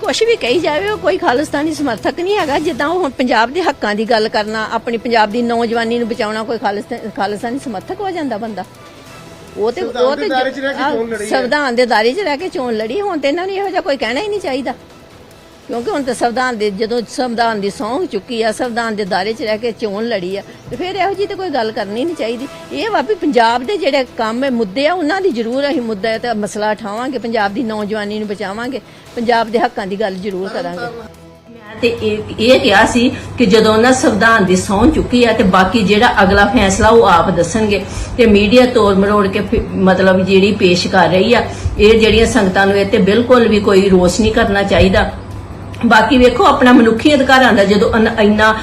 ਕੁਛ ਵੀ ਕਹੀ ਜਾਵੇ ਉਹ ਕੋਈ ਖਾਲਿਸਤਾਨੀ ਸਮਰਥਕ ਨਹੀਂ ਹੈਗਾ। ਜਿੱਦਾਂ ਉਹ ਹੁਣ ਪੰਜਾਬ ਦੇ ਹੱਕਾਂ ਦੀ ਗੱਲ ਕਰਨਾ ਆਪਣੀ ਪੰਜਾਬ ਦੀ ਨੌਜਵਾਨੀ ਨੂੰ ਬਚਾਉਣਾ ਕੋਈ ਖਾਲਿਸਤਾਨ ਸਮਰਥਕ ਹੋ ਜਾਂਦਾ ਬੰਦਾ। ਉਹ ਤੇ ਉਹ ਤੇ ਸੰਵਿਧਾਨ ਦੇ ਦਾਇਰੇ 'ਚ ਰਹਿ ਕੇ ਚੋਣ ਲੜੀ ਹੁਣ ਤੇ ਇਹਨਾਂ ਨੂੰ ਇਹੋ ਜਿਹਾ ਕੋਈ ਕਹਿਣਾ ਹੀ ਨਹੀਂ ਚਾਹੀਦਾ। ਕਿਉਂਕਿ ਹੁਣ ਤਾਂ ਸੰਵਿਧਾਨ ਦੇ ਜਦੋਂ ਸੰਵਿਧਾਨ ਦੀ ਸਹੁੰ ਚੁੱਕੀ ਆ, ਸੰਵਿਧਾਨ ਦੇ ਦਾਇਰੇ 'ਚ ਰਹਿ ਕੇ ਚੋਣ ਲੜੀ ਆ, ਤੇ ਫਿਰ ਇਹੋ ਜੀ ਤੇ ਕੋਈ ਗੱਲ ਕਰਨੀ ਨਹੀਂ ਚਾਹੀਦੀ। ਇਹ ਵਾ ਵੀ ਪੰਜਾਬ ਦੇ ਜਿਹੜੇ ਕੰਮ ਹੈ, ਮੁੱਦੇ ਆ, ਉਹਨਾਂ ਦੀ ਜ਼ਰੂਰ ਅਸੀਂ ਮੁੱਦਾ ਤੇ ਮਸਲਾ ਉਠਾਵਾਂਗੇ, ਪੰਜਾਬ ਦੀ ਨੌਜਵਾਨੀ ਨੂੰ ਬਚਾਵਾਂਗੇ, ਪੰਜਾਬ ਦੇ ਹੱਕਾਂ ਦੀ ਗੱਲ ਜ਼ਰੂਰ ਕਰਾਂਗੇ। ਮੈਂ ਤੇ ਇਹ ਕਿਹਾ ਸੀ ਕਿ ਜਦੋਂ ਉਹਨਾਂ ਸੰਵਿਧਾਨ ਦੀ ਸਹੁੰ ਚੁੱਕੀ ਹੈ ਤੇ ਬਾਕੀ ਜਿਹੜਾ ਅਗਲਾ ਫੈਸਲਾ ਉਹ ਆਪ ਦੱਸਣਗੇ। ਤੇ ਮੀਡੀਆ ਤੋੜ ਮਰੋੜ ਕੇ ਫਿਰ ਮਤਲਬ ਜਿਹੜੀ ਪੇਸ਼ ਕਰ ਰਹੀ ਆ, ਇਹ ਜਿਹੜੀਆਂ ਸੰਗਤਾਂ ਨੂੰ ਇਹ ਤੇ ਬਿਲਕੁਲ ਵੀ ਕੋਈ ਰੋਸ ਨਹੀਂ ਕਰਨਾ ਚਾਹੀਦਾ। ਬਾਕੀ ਵੇਖੋ, ਆਪਣਾ ਮਨੁੱਖੀ ਅਧਿਕਾਰਾਂ ਦਾ ਜਦੋਂ ਇੰਨਾ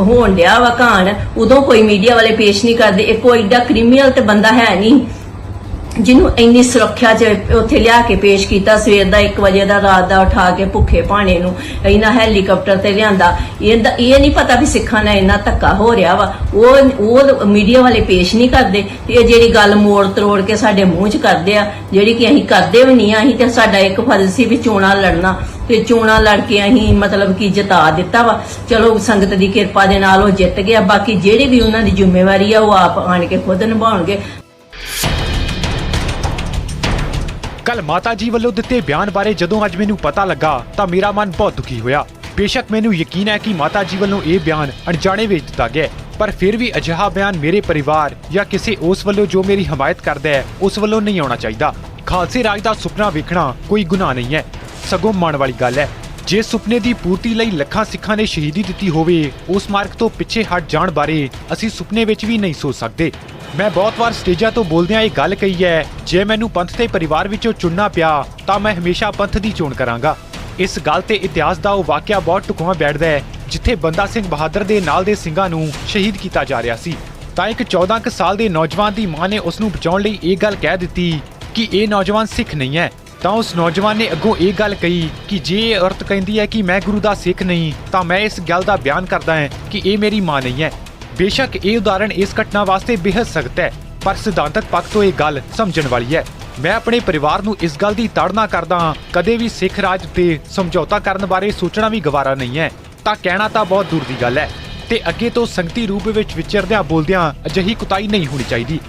ਹੋਣ ਡਿਆ ਵਾ ਘਾਣ, ਉਦੋਂ ਕੋਈ ਮੀਡੀਆ ਵਾਲੇ ਪੇਸ਼ ਨਹੀਂ ਕਰਦੇ। ਇਹ ਕੋਈ ਏਡਾ ਕ੍ਰਿਮੀਨਲ ਤੇ ਬੰਦਾ ਹੈ ਨਹੀਂ। ਜਿਹਨੂੰ ਇੰਨੀ ਸੁਰੱਖਿਆ 'ਚ ਉੱਥੇ ਲਿਆ ਕੇ ਪੇਸ਼ ਕੀਤਾ, ਸਵੇਰ ਦਾ 1 ਵਜੇ ਦਾ, ਰਾਤ ਦਾ ਉਠਾ ਕੇ ਭੁੱਖੇ ਭਾਣੇ ਨੂੰ ਇਹਨਾਂ ਹੈਲੀਕਾਪਟਰ ਤੇ ਲਿਆਂਦਾ। ਇਹਦਾ ਇਹ ਨਹੀਂ ਪਤਾ ਵੀ ਸਿੱਖਾਂ ਨਾਲ ਇੰਨਾ ਧੱਕਾ ਹੋ ਰਿਹਾ ਵਾ। ਉਹ ਉਹ ਮੀਡੀਆ ਵਾਲੇ ਪੇਸ਼ ਨਹੀਂ ਕਰਦੇ। ਤੇ ਇਹ ਜਿਹੜੀ ਗੱਲ ਮੋੜ ਤਰੋੜ ਕੇ ਸਾਡੇ ਮੂੰਹ 'ਚ ਕਰਦੇ ਆ, ਜਿਹੜੀ ਕਿ ਅਸੀਂ ਕਰਦੇ ਵੀ ਨਹੀਂ ਆ, ਅਸੀਂ ਤੇ ਸਾਡਾ ਇੱਕ ਫਰਜ਼ ਸੀ ਵੀ ਚੋਣਾਂ ਲੜਨਾ। ਤੇ ਚੋਣਾਂ ਲੜ ਕੇ ਅਸੀਂ ਮਤਲਬ ਕਿ ਜਿਤਾ ਦਿੱਤਾ ਵਾ। ਚਲੋ, ਸੰਗਤ ਦੀ ਕਿਰਪਾ ਦੇ ਨਾਲ ਉਹ ਜਿੱਤ ਗਿਆ। ਬਾਕੀ ਜਿਹੜੀ ਵੀ ਉਹਨਾਂ ਦੀ ਜ਼ਿੰਮੇਵਾਰੀ ਆ, ਉਹ ਆਪ ਆਣ ਕੇ ਖੁਦ ਨਿਭਾਉਣਗੇ। ਕੱਲ ਮਾਤਾ ਜੀ ਵੱਲੋਂ ਦਿੱਤੇ ਬਿਆਨ ਬਾਰੇ ਜਦੋਂ ਅੱਜ ਮੈਨੂੰ ਪਤਾ ਲੱਗਾ, ਤਾਂ ਮੇਰਾ ਮਨ ਬਹੁਤ ਦੁਖੀ ਹੋਇਆ। ਬੇਸ਼ੱਕ ਮੈਨੂੰ ਯਕੀਨ ਹੈ ਕਿ ਮਾਤਾ ਜੀ ਵੱਲੋਂ ਇਹ ਬਿਆਨ ਅਣਜਾਣੇ ਵਿੱਚ ਦਿੱਤਾ ਗਿਆ ਪਰ ਫਿਰ ਵੀ ਅਜਿਹਾ ਬਿਆਨ ਮੇਰੇ ਪਰਿਵਾਰ ਜਾਂ ਕਿਸੇ ਉਸ ਵੱਲੋਂ ਜੋ ਮੇਰੀ ਹਮਾਇਤ ਕਰਦਾ ਹੈ, ਉਸ ਵੱਲੋਂ ਨਹੀਂ ਆਉਣਾ ਚਾਹੀਦਾ। ਖਾਲਸੇ ਰਾਜ ਦਾ ਸੁਪਨਾ ਵੇਖਣਾ ਕੋਈ ਗੁਨਾਹ ਨਹੀਂ ਹੈ। ਸਗੋਂ ਮਾਣ ਵਾਲੀ ਗੱਲ ਹੈ। ਜੇ ਸੁਪਨੇ ਦੀ ਪੂਰਤੀ ਲਈ ਲੱਖਾਂ ਸਿੱਖਾਂ ਨੇ ਸ਼ਹੀਦੀ ਦਿੱਤੀ ਹੋਵੇ, ਉਸ ਮਾਰਗ ਤੋਂ ਪਿੱਛੇ ਹਟ ਜਾਣ ਬਾਰੇ ਅਸੀਂ ਸੁਪਨੇ ਵਿੱਚ ਵੀ ਨਹੀਂ ਸੋਚ ਸਕਦੇ। ਮੈਂ ਬਹੁਤ ਵਾਰ ਸਟੇਜਾਂ ਤੋਂ ਬੋਲਦਿਆਂ ਇਹ ਗੱਲ ਕਹੀ ਹੈ, ਜੇ ਮੈਨੂੰ ਪੰਥ ਤੇ ਪਰਿਵਾਰ ਵਿੱਚੋਂ ਚੁਣਨਾ ਪਿਆ, ਤਾਂ ਮੈਂ ਹਮੇਸ਼ਾ ਪੰਥ ਦੀ ਚੋਣ ਕਰਾਂਗਾ। ਇਸ ਗੱਲ ਤੇ ਇਤਿਹਾਸ ਦਾ ਉਹ ਵਾਕਿਆ ਬਹੁਤ ਟੁਕਵਾ ਬੈਠਦਾ ਹੈ, ਜਿੱਥੇ ਬੰਦਾ ਸਿੰਘ ਬਹਾਦਰ ਦੇ ਨਾਲ ਦੇ ਸਿੰਘਾਂ ਨੂੰ ਸ਼ਹੀਦ ਕੀਤਾ ਜਾ ਰਿਹਾ ਸੀ। ਤਾਂ ਇੱਕ 14 ਕੁ ਸਾਲ ਦੇ ਨੌਜਵਾਨ ਦੀ ਮਾਂ ਨੇ ਉਸ ਨੂੰ ਬਚਾਉਣ ਲਈ ਇਹ ਗੱਲ ਕਹਿ ਦਿੱਤੀ ਕਿ ਇਹ ਨੌਜਵਾਨ ਸਿੱਖ ਨਹੀਂ ਹੈ। ਤਾਂ ਉਸ ਨੌਜਵਾਨ ਨੇ ਅੱਗੋਂ ਇਹ ਗੱਲ ਕਹੀ ਕਿ ਜੇ ਇਹ ਔਰਤ ਕਹਿੰਦੀ ਹੈ ਕਿ ਮੈਂ ਗੁਰੂ ਦਾ ਸਿੱਖ ਨਹੀਂ, ਤਾਂ ਮੈਂ ਇਸ ਗੱਲ ਦਾ ਬਿਆਨ ਕਰਦਾ ਹਾਂ ਕਿ ਇਹ ਮੇਰੀ ਮਾਂ ਨਹੀਂ ਹੈ। ਬੇਸ਼ੱਕ ਇਹ ਉਦਾਹਰਣ ਇਸ ਘਟਨਾ ਵਾਸਤੇ ਬੇहद ਸਖਤ ਹੈ, ਪਰ ਸਿਧਾਂਤਕ ਪੱਖ ਤੋਂ ਇਹ ਗੱਲ ਸਮਝਣ ਵਾਲੀ ਹੈ। ਮੈਂ ਆਪਣੇ ਪਰਿਵਾਰ ਨੂੰ ਇਸ ਗੱਲ ਦੀ ਤਾੜਨਾ ਕਰਦਾ ਹਾਂ, ਕਦੇ ਵੀ ਸਿੱਖ ਰਾਜ ਤੇ ਸਮਝੌਤਾ ਕਰਨ ਬਾਰੇ ਸੋਚਣਾ ਵੀ ਗਵਾਰਾ ਨਹੀਂ ਹੈ, ਤਾਂ ਕਹਿਣਾ ਤਾਂ ਬਹੁਤ ਦੂਰ ਦੀ ਗੱਲ ਹੈ। ਤੇ ਅੱਗੇ ਤੋਂ ਸੰਗਤੀ ਰੂਪ ਵਿੱਚ ਵਿਚਰਦਿਆਂ ਬੋਲਦਿਆਂ ਅਜਿਹੀ ਕੁਤਾਈ ਨਹੀਂ ਹੋਣੀ ਚਾਹੀਦੀ।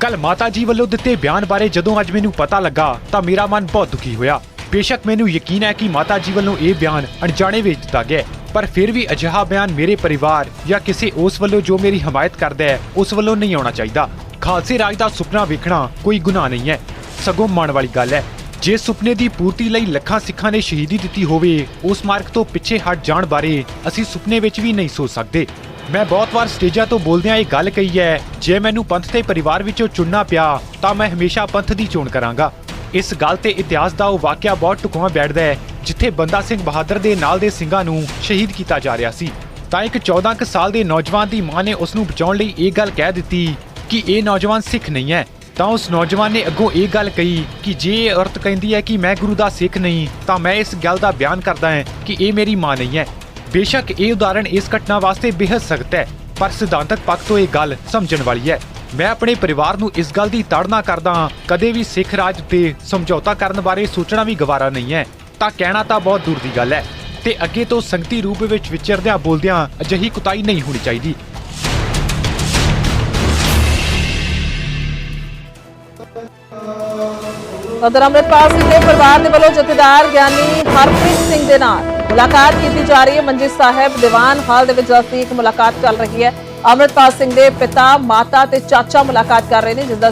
ਕੱਲ ਮਾਤਾ ਜੀ ਵੱਲੋਂ ਦਿੱਤੇ ਬਿਆਨ ਬਾਰੇ ਜਦੋਂ ਅੱਜ ਮੈਨੂੰ ਪਤਾ ਲੱਗਾ ਤਾਂ ਮੇਰਾ ਮਨ ਬਹੁਤ ਦੁਖੀ ਹੋਇਆ। ਬੇਸ਼ੱਕ ਮੈਨੂੰ ਯਕੀਨ ਹੈ ਕਿ ਮਾਤਾ ਜੀ ਵੱਲੋਂ ਇਹ ਬਿਆਨ ਅਣਜਾਣੇ ਵਿੱਚ ਦਿੱਤਾ ਗਿਆ ਪਰ ਫਿਰ ਵੀ ਅਜਿਹਾ ਬਿਆਨ ਮੇਰੇ ਪਰਿਵਾਰ ਜਾਂ ਕਿਸੇ ਉਸ ਵੱਲੋਂ ਜੋ ਮੇਰੀ ਹਮਾਇਤ ਕਰਦਾ ਹੈ, ਉਸ ਵੱਲੋਂ ਨਹੀਂ ਆਉਣਾ ਚਾਹੀਦਾ। ਖਾਲਸੇ ਰਾਜ ਦਾ ਸੁਪਨਾ ਵੇਖਣਾ ਕੋਈ ਗੁਨਾਹ ਨਹੀਂ ਹੈ, ਸਗੋਂ ਮਾਣ ਵਾਲੀ ਗੱਲ ਹੈ। ਜੇ ਸੁਪਨੇ ਦੀ ਪੂਰਤੀ ਲਈ ਲੱਖਾਂ ਸਿੱਖਾਂ ਨੇ ਸ਼ਹੀਦੀ ਦਿੱਤੀ ਹੋਵੇ, ਉਸ ਮਾਰਗ ਤੋਂ ਪਿੱਛੇ ਹਟ ਜਾਣ ਬਾਰੇ ਅਸੀਂ ਸੁਪਨੇ ਵਿੱਚ ਵੀ ਨਹੀਂ ਸੋਚ ਸਕਦੇ। ਮੈਂ ਬਹੁਤ ਵਾਰ ਸਟੇਜਾਂ ਤੋਂ ਬੋਲਦਿਆਂ ਇਹ ਗੱਲ ਕਹੀ ਹੈ, ਜੇ ਮੈਨੂੰ ਪੰਥ ਤੇ ਪਰਿਵਾਰ ਵਿੱਚੋਂ ਚੁਣਨਾ ਪਿਆ, ਤਾਂ ਮੈਂ ਹਮੇਸ਼ਾ ਪੰਥ ਦੀ ਚੋਣ ਕਰਾਂਗਾ। ਇਸ ਗੱਲ ਤੇ ਇਤਿਹਾਸ ਦਾ ਉਹ ਵਾਕਿਆ ਬਹੁਤ ਟੁਕਵਾ ਬੈਠਦਾ ਹੈ, ਜਿੱਥੇ ਬੰਦਾ ਸਿੰਘ ਬਹਾਦਰ ਦੇ ਨਾਲ ਦੇ ਸਿੰਘਾਂ ਨੂੰ ਸ਼ਹੀਦ ਕੀਤਾ ਜਾ ਰਿਹਾ ਸੀ। ਤਾਂ ਇੱਕ 14 ਕੁ ਸਾਲ ਦੇ ਨੌਜਵਾਨ ਦੀ ਮਾਂ ਨੇ ਉਸ ਨੂੰ ਬਚਾਉਣ ਲਈ ਇਹ ਗੱਲ ਕਹਿ ਦਿੱਤੀ ਕਿ ਇਹ ਨੌਜਵਾਨ ਸਿੱਖ ਨਹੀਂ ਹੈ। ਤਾਂ ਉਸ ਨੌਜਵਾਨ ਨੇ ਅੱਗੋਂ ਇਹ ਗੱਲ ਕਹੀ ਕਿ ਜੇ ਇਹ ਔਰਤ ਕਹਿੰਦੀ ਹੈ ਕਿ ਮੈਂ ਗੁਰੂ ਦਾ ਸਿੱਖ ਨਹੀਂ, ਤਾਂ ਮੈਂ ਇਸ ਗੱਲ ਦਾ ਬਿਆਨ ਕਰਦਾ ਹਾਂ ਕਿ ਇਹ ਮੇਰੀ ਮਾਂ ਨਹੀਂ ਹੈ। ਬੇਸ਼ੱਕ ਇਹ ਉਦਾਹਰਣ ਇਸ ਘਟਨਾ ਵਾਸਤੇ ਬੇहद ਸਖਤ ਹੈ, ਪਰ ਸਿਧਾਂਤਕ ਪੱਖ ਤੋਂ ਇਹ ਗੱਲ ਸਮਝਣ ਵਾਲੀ ਹੈ। ਮੈਂ ਆਪਣੇ ਪਰਿਵਾਰ ਨੂੰ ਇਸ ਗੱਲ ਦੀ ਤਾੜਨਾ ਕਰਦਾ ਹਾਂ, ਕਦੇ ਵੀ ਸਿੱਖ ਰਾਜ ਤੇ ਸਮਝੌਤਾ ਕਰਨ ਬਾਰੇ ਸੋਚਣਾ ਵੀ ਗਵਾਰਾ ਨਹੀਂ ਹੈ, ਤਾਂ ਕਹਿਣਾ ਤਾਂ ਬਹੁਤ ਦੂਰ ਦੀ ਗੱਲ ਹੈ। ਤੇ ਅੱਗੇ ਤੋਂ ਸੰਗਤੀ ਰੂਪ ਵਿੱਚ ਵਿਚਰਦਿਆਂ ਬੋਲਦਿਆਂ ਅਜਿਹੀ ਕੁਤਾਈ ਨਹੀਂ ਹੋਣੀ ਚਾਹੀਦੀ। ਉਧਰ ਅੰਮ੍ਰਿਤਪਾਲ ਸਿੰਘ ਦੇ ਪਰਿਵਾਰ ਦੇ ਵੱਲੋਂ ਜਥੇਦਾਰ ਗਿਆਨੀ ਹਰਪ੍ਰੀਤ ਸਿੰਘ ਦੇ ਨਾਲ ਮੁਲਾਕਾਤ ਕੀਤੀ ਜਾ ਰਹੀ ਹੈ। ਮੰਜੀ ਸਾਹਿਬ ਦੀਵਾਨ ਹਾਲ ਦੇ ਵਿੱਚ ਜਲਦੀ ਇੱਕ ਮੁਲਾਕਾਤ ਚੱਲ ਰਹੀ ਹੈ। ਅੰਮ੍ਰਿਤਪਾਲ ਸਿੰਘ ਦੇ ਪਿਤਾ, ਮਾਤਾ ਤੇ ਚਾਚਾ ਮੁਲਾਕਾਤ ਕਰ ਰਹੇ ਨੇ, ਜਿਸ ਦਾ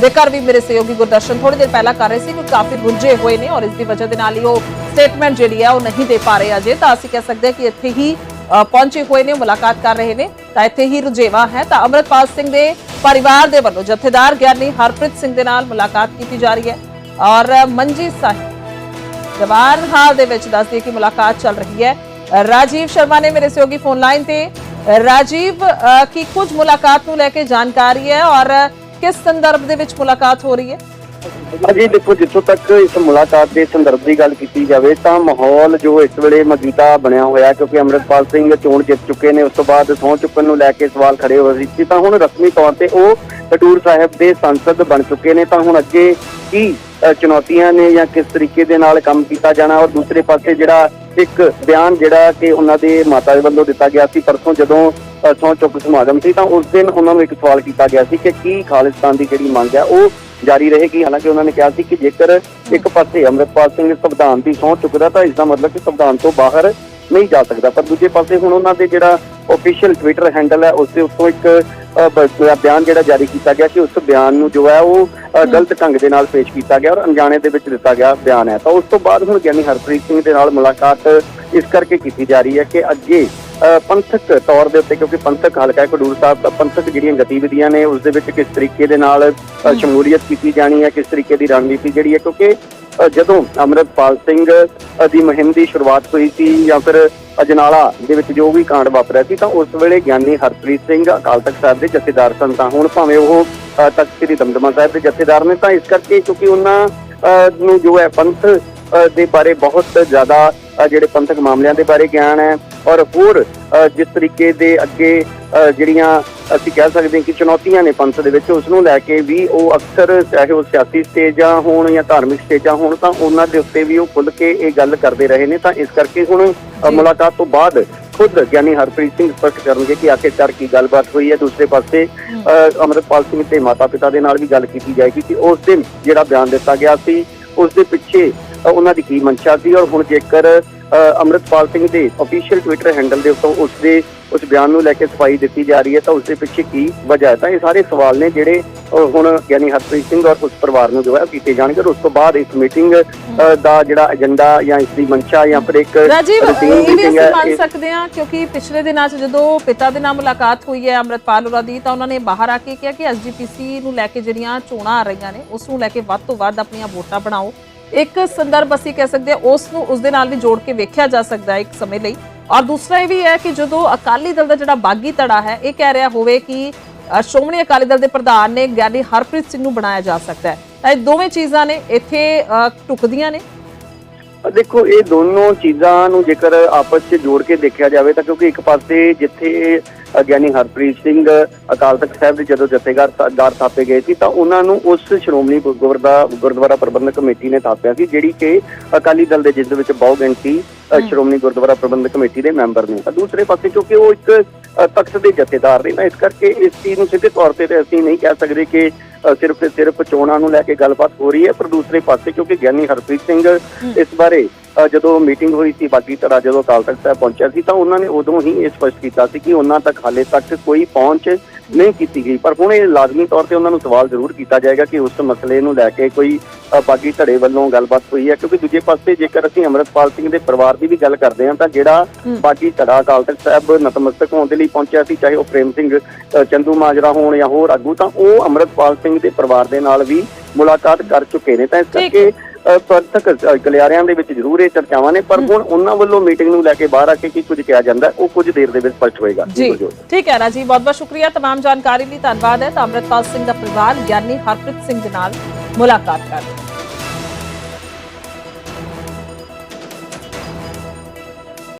ਜ਼ਿਕਰ ਵੀ ਮੇਰੇ ਸਹਿਯੋਗੀ ਗੁਰਦਰਸ਼ਨ ਥੋੜੀ ਦੇਰ ਪਹਿਲਾਂ ਕਰ ਰਹੇ ਸੀ ਕਿ ਕਾਫੀ ਰੁੱਝੇ ਹੋਏ ਨੇ ਔਰ ਇਸ ਦੀ ਵਜ੍ਹਾ ਦੇ ਨਾਲ ਹੀ ਉਹ ਸਟੇਟਮੈਂਟ ਜਿਹੜੀ ਹੈ ਉਹ ਨਹੀਂ ਦੇ ਪਾ ਰਹੇ ਅਜੇ। ਤਾਂ ਅਸੀਂ ਕਹਿ ਸਕਦੇ ਹਾਂ ਕਿ ਇੱਥੇ ਹੀ ਪਹੁੰਚੇ ਹੋਏ ਨੇ ਮੁਲਾਕਾਤ ਕਰ ਰਹੇ ਨੇ। ਤਾਂ ਇੱਥੇ ਹੀ ਰੁਝੇਵਾ ਹੈ। ਤਾਂ ਅੰਮ੍ਰਿਤਪਾਲ ਸਿੰਘ ਦੇ ਪਰਿਵਾਰ ਦੇ ਵੱਲੋਂ ਜਥੇਦਾਰ ਗਿਆਨੀ ਹਰਪ੍ਰੀਤ ਸਿੰਘ ਦੇ ਨਾਲ ਮੁਲਾਕਾਤ ਕੀਤੀ ਜਾ ਰਹੀ ਹੈ। ਔਰ ਮੰਜੀ ਸਾਹਿਬ ਜਵਾਨ ਹਾਲ ਦੇ ਵਿੱਚ ਦੱਸਦੀ ਕਿ ਮੁਲਾਕਾਤ ਚੱਲ ਰਹੀ ਹੈ। ਰਾਜੀਵ ਸ਼ਰਮਾ ਨੇ ਮੇਰੇ ਸਹਿਯੋਗੀ ਫੋਨ ਲਾਈਨ ਤੇ। ਰਾਜੀਵ ਕੀ ਕੁਝ ਮੁਲਾਕਾਤ ਨੂੰ ਲੈ ਕੇ ਜਾਣਕਾਰੀ ਹੈ ਔਰ ਕਿਸ ਸੰਦਰਭ ਦੇ ਵਿੱਚ ਮੁਲਾਕਾਤ ਹੋ ਰਹੀ ਹੈ? ਅਜੀ ਦੇਖੋ, ਜਿੱਥੋਂ ਤੱਕ ਇਸ ਮੁਲਾਕਾਤ ਦੇ ਸੰਦਰਭ ਦੀ ਗੱਲ ਕੀਤੀ ਜਾਵੇ ਤਾਂ ਮਾਹੌਲ ਜੋ ਇਸ ਵੇਲੇ ਮੌਜੂਦਾ ਬਣਿਆ ਹੋਇਆ ਕਿਉਂਕਿ ਅੰਮ੍ਰਿਤਪਾਲ ਸਿੰਘ ਚੋਣ ਜਿੱਤ ਚੁੱਕੇ ਨੇ, ਉਸ ਤੋਂ ਬਾਅਦ ਸਹੁੰ ਚੁੱਕਣ ਨੂੰ ਲੈ ਕੇ ਸਵਾਲ ਖੜੇ ਹੋ ਰਹੇ ਸੀ। ਤਾਂ ਹੁਣ ਰਸਮੀ ਤੌਰ ਤੇ ਉਹ ਖਡੂਰ ਸਾਹਿਬ ਦੇ ਸੰਸਦ ਬਣ ਚੁੱਕੇ ਨੇ। ਤਾਂ ਹੁਣ ਅੱਗੇ ਕੀ ਚੁਣੌਤੀਆਂ ਨੇ ਜਾਂ ਕਿਸ ਤਰੀਕੇ ਦੇ ਨਾਲ ਕੰਮ ਕੀਤਾ ਜਾਣਾ ਔਰ ਦੂਸਰੇ ਪਾਸੇ ਜਿਹੜਾ ਇੱਕ ਬਿਆਨ ਜਿਹੜਾ ਕਿ ਉਹਨਾਂ ਦੇ ਮਾਤਾ ਦੇ ਵੱਲੋਂ ਦਿੱਤਾ ਗਿਆ ਸੀ ਪਰਸੋਂ ਜਦੋਂ ਅ, ਸਹੁੰ ਚੁੱਕ ਸਮਾਗਮ ਸੀ ਤਾਂ ਉਸ ਦਿਨ ਉਹਨਾਂ ਨੂੰ ਇੱਕ ਸਵਾਲ ਕੀਤਾ ਗਿਆ ਸੀ ਕਿ ਕੀ ਖਾਲਿਸਤਾਨ ਦੀ ਜਿਹੜੀ ਮੰਗ ਹੈ ਉਹ ਜਾਰੀ ਰਹੇਗੀ? ਹਾਲਾਂਕਿ ਉਹਨਾਂ ਨੇ ਕਿਹਾ ਸੀ ਕਿ ਜੇਕਰ ਇੱਕ ਪਾਸੇ ਅੰਮ੍ਰਿਤਪਾਲ ਸਿੰਘ ਸੰਵਿਧਾਨ ਦੀ ਸਹੁੰ ਚੁੱਕਦਾ ਤਾਂ ਇਸ ਦਾ ਮਤਲਬ ਕਿ ਸੰਵਿਧਾਨ ਤੋਂ ਬਾਹਰ ਨਹੀਂ ਜਾ ਸਕਦਾ। ਪਰ ਦੂਜੇ ਪਾਸੇ ਹੁਣ ਉਹਨਾਂ ਦੇ ਜਿਹੜਾ ਆਫੀਸ਼ੀਅਲ ਟਵਿੱਟਰ ਹੈਂਡਲ ਹੈ ਉਸ ਦੇ ਉੱਤੋਂ ਇੱਕ ਬਿਆਨ ਜਿਹੜਾ ਜਾਰੀ ਕੀਤਾ ਗਿਆ ਕਿ ਉਸ ਬਿਆਨ ਨੂੰ ਜੋ ਹੈ ਉਹ ਗਲਤ ਢੰਗ ਦੇ ਨਾਲ ਪੇਸ਼ ਕੀਤਾ ਗਿਆ ਔਰ ਅਣਜਾਣੇ ਦੇ ਵਿੱਚ ਦਿੱਤਾ ਗਿਆ ਬਿਆਨ ਹੈ। ਤਾਂ ਉਸ ਤੋਂ ਬਾਅਦ ਹੁਣ ਗਿਆਨੀ ਹਰਪ੍ਰੀਤ ਸਿੰਘ ਦੇ ਨਾਲ ਮੁਲਾਕਾਤ ਇਸ ਕਰਕੇ ਕੀਤੀ ਜਾ ਰਹੀ ਹੈ ਕਿ ਅੱਗੇ ਪੰਥਕ ਤੌਰ ਦੇ ਉੱਤੇ ਕਿਉਂਕਿ ਪੰਥਕ ਹਲਕਾ ਹੈ ਖਡੂਰ ਸਾਹਿਬ ਦਾ ਪੰਥਕ ਜਿਹੜੀਆਂ ਗਤੀਵਿਧੀਆਂ ਨੇ ਉਸ ਦੇ ਵਿੱਚ ਕਿਸ ਤਰੀਕੇ ਦੇ ਨਾਲ ਸ਼ਮੂਲੀਅਤ ਕੀਤੀ ਜਾਣੀ ਹੈ ਕਿਸ ਤਰੀਕੇ ਦੀ ਰਣਨੀਤੀ ਜਿਹੜੀ ਹੈ ਕਿਉਂਕਿ ਜਦੋਂ ਅੰਮ੍ਰਿਤਪਾਲ ਸਿੰਘ ਦੀ ਮੁਹਿੰਮ ਦੀ ਸ਼ੁਰੂਆਤ ਹੋਈ ਸੀ ਜਾਂ ਫਿਰ ਅਜਨਾਲਾ ਦੇ ਵਿੱਚ ਜੋ ਵੀ ਕਾਂਡ ਵਾਪਰਿਆ ਸੀ ਤਾਂ ਉਸ ਵੇਲੇ ਗਿਆਨੀ ਹਰਪ੍ਰੀਤ ਸਿੰਘ ਅਕਾਲ ਤਖਤ ਸਾਹਿਬ ਦੇ ਜਥੇਦਾਰ ਸਨ ਤਾਂ ਹੁਣ ਭਾਵੇਂ ਉਹ ਤਖਤ ਸ੍ਰੀ ਦਮਦਮਾ ਸਾਹਿਬ ਦੇ ਜਥੇਦਾਰ ਨੇ ਤਾਂ ਇਸ ਕਰਕੇ ਕਿਉਂਕਿ ਉਹਨਾਂ ਨੂੰ ਜੋ ਹੈ ਪੰਥ ਦੇ ਬਾਰੇ ਬਹੁਤ ਜ਼ਿਆਦਾ ਜਿਹੜੇ ਪੰਥਕ ਮਾਮਲਿਆਂ ਦੇ ਬਾਰੇ ਗਿਆਨ ਹੈ ਔਰ ਹੋਰ ਜਿਸ ਤਰੀਕੇ ਦੇ ਅੱਗੇ ਜਿਹੜੀਆਂ ਅਸੀਂ ਕਹਿ ਸਕਦੇ ਹਾਂ ਕਿ ਚੁਣੌਤੀਆਂ ਨੇ ਪੰਥ ਦੇ ਵਿੱਚ ਉਸ ਨੂੰ ਲੈ ਕੇ ਵੀ ਉਹ ਅਕਸਰ ਚਾਹੇ ਉਹ ਸਿਆਸੀ ਸਟੇਜਾਂ ਹੋਣ ਜਾਂ ਧਾਰਮਿਕ ਸਟੇਜਾਂ ਹੋਣ ਤਾਂ ਉਹਨਾਂ ਦੇ ਉੱਤੇ ਵੀ ਉਹ ਖੁੱਲ ਕੇ ਇਹ ਗੱਲ ਕਰਦੇ ਰਹੇ ਨੇ। ਤਾਂ ਇਸ ਕਰਕੇ ਹੁਣ। ਮੁਲਾਕਾਤ ਤੋਂ ਬਾਅਦ ਖੁਦ ਗਿਆਨੀ ਹਰਪ੍ਰੀਤ ਸਿੰਘ ਸਪਸ਼ਟ ਕਰਨਗੇ ਕਿ ਆਖਿਰਕਾਰ ਕੀ ਗੱਲਬਾਤ ਹੋਈ ਹੈ। ਦੂਸਰੇ ਪਾਸੇ ਅ, ਅੰਮ੍ਰਿਤਪਾਲ ਸਿੰਘ ਤੇ ਮਾਤਾ ਪਿਤਾ ਦੇ ਨਾਲ ਵੀ ਗੱਲ ਕੀਤੀ ਜਾਏਗੀ ਕਿ ਉਸ ਦਿਨ ਜਿਹੜਾ ਬਿਆਨ ਦਿੱਤਾ ਗਿਆ ਸੀ ਉਸ ਦੇ ਪਿੱਛੇ ਉਹਨਾਂ ਦੀ ਕੀ ਮਨਸ਼ਾ ਸੀ ਔਰ ਹੁਣ ਜੇਕਰ ਅੰਮ੍ਰਿਤਪਾਲ ਸਿੰਘ ਦੇ ਅਫੀਸ਼ੀਅਲ ਟਵਿੱਟਰ ਹੈਂਡਲ ਦੇ ਉੱਤੋਂ ਉਸ ਦੇ ਉਸ ਬਿਆਨ ਨੂੰ ਲੈ ਕੇ ਸਫ਼ਾਈ ਦਿੱਤੀ ਜਾ ਰਹੀ ਹੈ ਤਾਂ ਉਸ ਦੇ ਪਿੱਛੇ ਕੀ ਵਜ੍ਹਾ ਹੈ? ਤਾਂ ਇਹ ਸਾਰੇ ਸਵਾਲ ਨੇ ਜਿਹੜੇ ਹੁਣ ਗਿਆਨੀ ਹਰਪ੍ਰੀਤ ਸਿੰਘ ਔਰ ਉਸ ਪਰਿਵਾਰ ਨੂੰ ਜੋ ਹੈ ਕੀਤੇ ਜਾਣਗੇ ਉਸ ਤੋਂ ਬਾਅਦ ਇਸ ਮੀਟਿੰਗ ਦਾ ਜਿਹੜਾ ਏਜੰਡਾ ਜਾਂ ਇਸ ਦੀ ਮਨਸ਼ਾ ਜਾਂ ਫਿਰ ਇੱਕ ਰਾਜੀਵ ਇਹ ਵੀ ਮੰਨ ਸਕਦੇ ਹਾਂ ਕਿਉਂਕਿ ਪਿਛਲੇ ਦਿਨਾਂ 'ਚ ਜਦੋਂ ਪਿਤਾ ਦੇ ਨਾਲ ਮੁਲਾਕਾਤ ਹੋਈ ਹੈ ਅੰਮ੍ਰਿਤਪਾਲ ਹੋਰਾਂ ਦੀ ਤਾਂ ਉਹਨਾਂ ਨੇ ਬਾਹਰ ਆ ਕੇ ਕਿਹਾ ਕਿ ਐਸਜੀਪੀਸੀ ਨੂੰ ਲੈ ਕੇ ਜਿਹੜੀਆਂ ਚੋਣਾਂ ਆ ਰਹੀਆਂ ਨੇ ਉਸ ਨੂੰ ਲੈ ਕੇ ਵੱਧ ਤੋਂ ਵੱਧ ਆਪਣੀਆਂ ਵੋਟਾਂ ਬਣਾਓ। ਇੱਕ ਸੰਦਰਭ ਅਸੀਂ ਕਹਿ ਸਕਦੇ ਹਾਂ ਉਸ ਨੂੰ ਉਸ ਦੇ ਨਾਲ ਵੀ ਜੋੜ ਕੇ ਵੇਖਿਆ ਜਾ ਸਕਦਾ ਹੈ ਇੱਕ ਸਮੇਂ ਲਈ। ਔਰ ਦੂਸਰਾ ਇਹ ਵੀ ਹੈ ਕਿ ਜਦੋਂ ਅਕਾਲੀ ਦਲ ਦਾ ਜਿਹੜਾ ਬਾਗੀ ਧੜਾ ਹੈ ਇਹ ਕਹਿ ਰਿਹਾ ਹੋਵੇ ਕਿ ਸ਼੍ਰੋਮਣੀ ਅਕਾਲੀ ਦਲ ਦੇ ਪ੍ਰਧਾਨ ਨੇ ਗਿਆਨੀ ਹਰਪ੍ਰੀਤ ਸਿੰਘ ਨੂੰ ਬਣਾਇਆ ਜਾ ਸਕਦਾ ਹੈ। ਤਾਂ ਇਹ ਦੋਵੇਂ ਚੀਜ਼ਾਂ ਨੇ ਇੱਥੇ ਅ, ਟੁਕਦੀਆਂ ਨੇ। ਦੇਖੋ ਇਹ ਦੋਨੋਂ ਚੀਜ਼ਾਂ ਨੂੰ ਜੇਕਰ ਆਪਸ 'ਚ ਜੋੜ ਕੇ ਦੇਖਿਆ ਜਾਵੇ ਤਾਂ ਕਿਉਂਕਿ ਇੱਕ ਪਾਸੇ ਜਿੱਥੇ ਗਿਆਨੀ ਹਰਪ੍ਰੀਤ ਸਿੰਘ ਅਕਾਲ ਤਖਤ ਸਾਹਿਬ ਦੇ ਜਦੋਂ ਜਥੇਦਾਰ ਦਾਰ ਥਾਪੇ ਗਏ ਸੀ ਤਾਂ ਉਹਨਾਂ ਨੂੰ ਉਸ ਸ਼੍ਰੋਮਣੀ ਗੁਰਦੁਆਰਾ ਪ੍ਰਬੰਧਕ ਕਮੇਟੀ ਨੇ ਥਾਪਿਆ ਸੀ ਜਿਹੜੀ ਕਿ ਅਕਾਲੀ ਦਲ ਦੇ ਜਿਸ ਦੇ ਵਿੱਚ ਬਹੁ ਗਿਣਤੀ ਸ਼੍ਰੋਮਣੀ ਗੁਰਦੁਆਰਾ ਪ੍ਰਬੰਧਕ ਕਮੇਟੀ ਦੇ ਮੈਂਬਰ ਨੇ। ਤਾਂ ਦੂਸਰੇ ਪਾਸੇ ਕਿਉਂਕਿ ਉਹ ਇੱਕ ਤਖਤ ਦੇ ਜਥੇਦਾਰ ਨੇ ਤਾਂ ਇਸ ਕਰਕੇ ਇਸ ਚੀਜ਼ ਨੂੰ ਸਿੱਧੇ ਤੌਰ ਤੇ ਅਸੀਂ ਨਹੀਂ ਕਹਿ ਸਕਦੇ ਕਿ ਸਿਰਫ ਤੇ ਸਿਰਫ ਚੋਣਾਂ ਨੂੰ ਲੈ ਕੇ ਗੱਲਬਾਤ ਹੋ ਰਹੀ ਹੈ ਪਰ ਦੂਸਰੇ ਪਾਸੇ ਕਿਉਂਕਿ ਗਿਆਨੀ ਹਰਪ੍ਰੀਤ ਸਿੰਘ ਇਸ ਬਾਰੇ ਜਦੋਂ ਮੀਟਿੰਗ ਹੋਈ ਸੀ ਬਾਕੀ ਤਰ੍ਹਾਂ ਜਦੋਂ ਅਕਾਲ ਤਖਤ ਸਾਹਿਬ ਪਹੁੰਚਿਆ ਸੀ ਤਾਂ ਉਹਨਾਂ ਨੇ ਉਦੋਂ ਹੀ ਇਹ ਸਪਸ਼ਟ ਕੀਤਾ ਸੀ ਕਿ ਉਹਨਾਂ ਤੱਕ ਹਾਲੇ ਤੱਕ ਕੋਈ ਪਹੁੰਚ ਨਹੀਂ ਕੀਤੀ ਗਈ। ਪਰ ਹੁਣ ਇਹ ਲਾਜ਼ਮੀ ਤੌਰ ਤੇ ਉਹਨਾਂ ਨੂੰ ਸਵਾਲ ਜ਼ਰੂਰ ਕੀਤਾ ਜਾਏਗਾ ਕਿ ਉਸ ਮਸਲੇ ਨੂੰ ਲੈ ਕੇ ਕੋਈ ਬਾਗੀ ਧੜੇ ਵੱਲੋਂ ਗੱਲਬਾਤ ਹੋਈ ਹੈ। ਕਿਉਂਕਿ ਦੂਜੇ ਪਾਸੇ ਜੇਕਰ ਅਸੀਂ ਅੰਮ੍ਰਿਤਪਾਲ ਸਿੰਘ ਦੇ ਪਰਿਵਾਰ ਦੀ ਵੀ ਗੱਲ ਕਰਦੇ ਹਾਂ ਤਾਂ ਜਿਹੜਾ ਬਾਗੀ ਧੜਾ ਅਕਾਲ ਤਖਤ ਸਾਹਿਬ ਨਤਮਸਤਕ ਹੋਣ ਦੇ ਲਈ ਪਹੁੰਚਿਆ ਸੀ ਚਾਹੇ ਉਹ ਪ੍ਰੇਮ ਸਿੰਘ ਚੰਦੂ ਮਾਜਰਾ ਹੋਣ ਜਾਂ ਹੋਰ ਆਗੂ ਤਾਂ ਉਹ ਅੰਮ੍ਰਿਤਪਾਲ ਸਿੰਘ ਦੇ ਪਰਿਵਾਰ ਦੇ ਨਾਲ ਵੀ ਮੁਲਾਕਾਤ ਕਰ ਚੁੱਕੇ ਨੇ। ਤਾਂ ਇਸ ਕਰਕੇ ਅ, ਪੰਥਕ ਅ, ਗਲਿਆਰਿਆਂ ਦੇ ਵਿੱਚ ਜ਼ਰੂਰ ਇਹ ਚਰਚਾਵਾਂ ਨੇ ਪਰ ਹੁਣ ਉਹਨਾਂ ਵੱਲੋਂ ਮੀਟਿੰਗ ਨੂੰ ਲੈ ਕੇ ਬਾਹਰ ਆ ਕੇ ਕੀ ਕੁਝ ਕਿਹਾ ਜਾਂਦਾ ਹੈ, ਉਹ ਕੁਝ ਦੇਰ ਦੇ ਵਿੱਚ ਸਪਸ਼ਟ ਹੋਏਗਾ ਜੀ ਗੁਰਜੋਤ। ਠੀਕ ਹੈ ਰਾਜੀ ਬਹੁਤ ਬਹੁਤ ਸ਼ੁਕਰੀਆ तमाम ਜਾਣਕਾਰੀ ਲਈ ਧੰਨਵਾਦ ਹੈ ਤਾਂ ਅੰਮ੍ਰਿਤਪਾਲ ਸਿੰਘ ਦਾ ਪਰਿਵਾਰ ਗਿਆਨੀ ਹਰਪ੍ਰੀਤ ਸਿੰਘ ਦੇ ਨਾਲ ਮੁਲਾਕਾਤ ਕਰ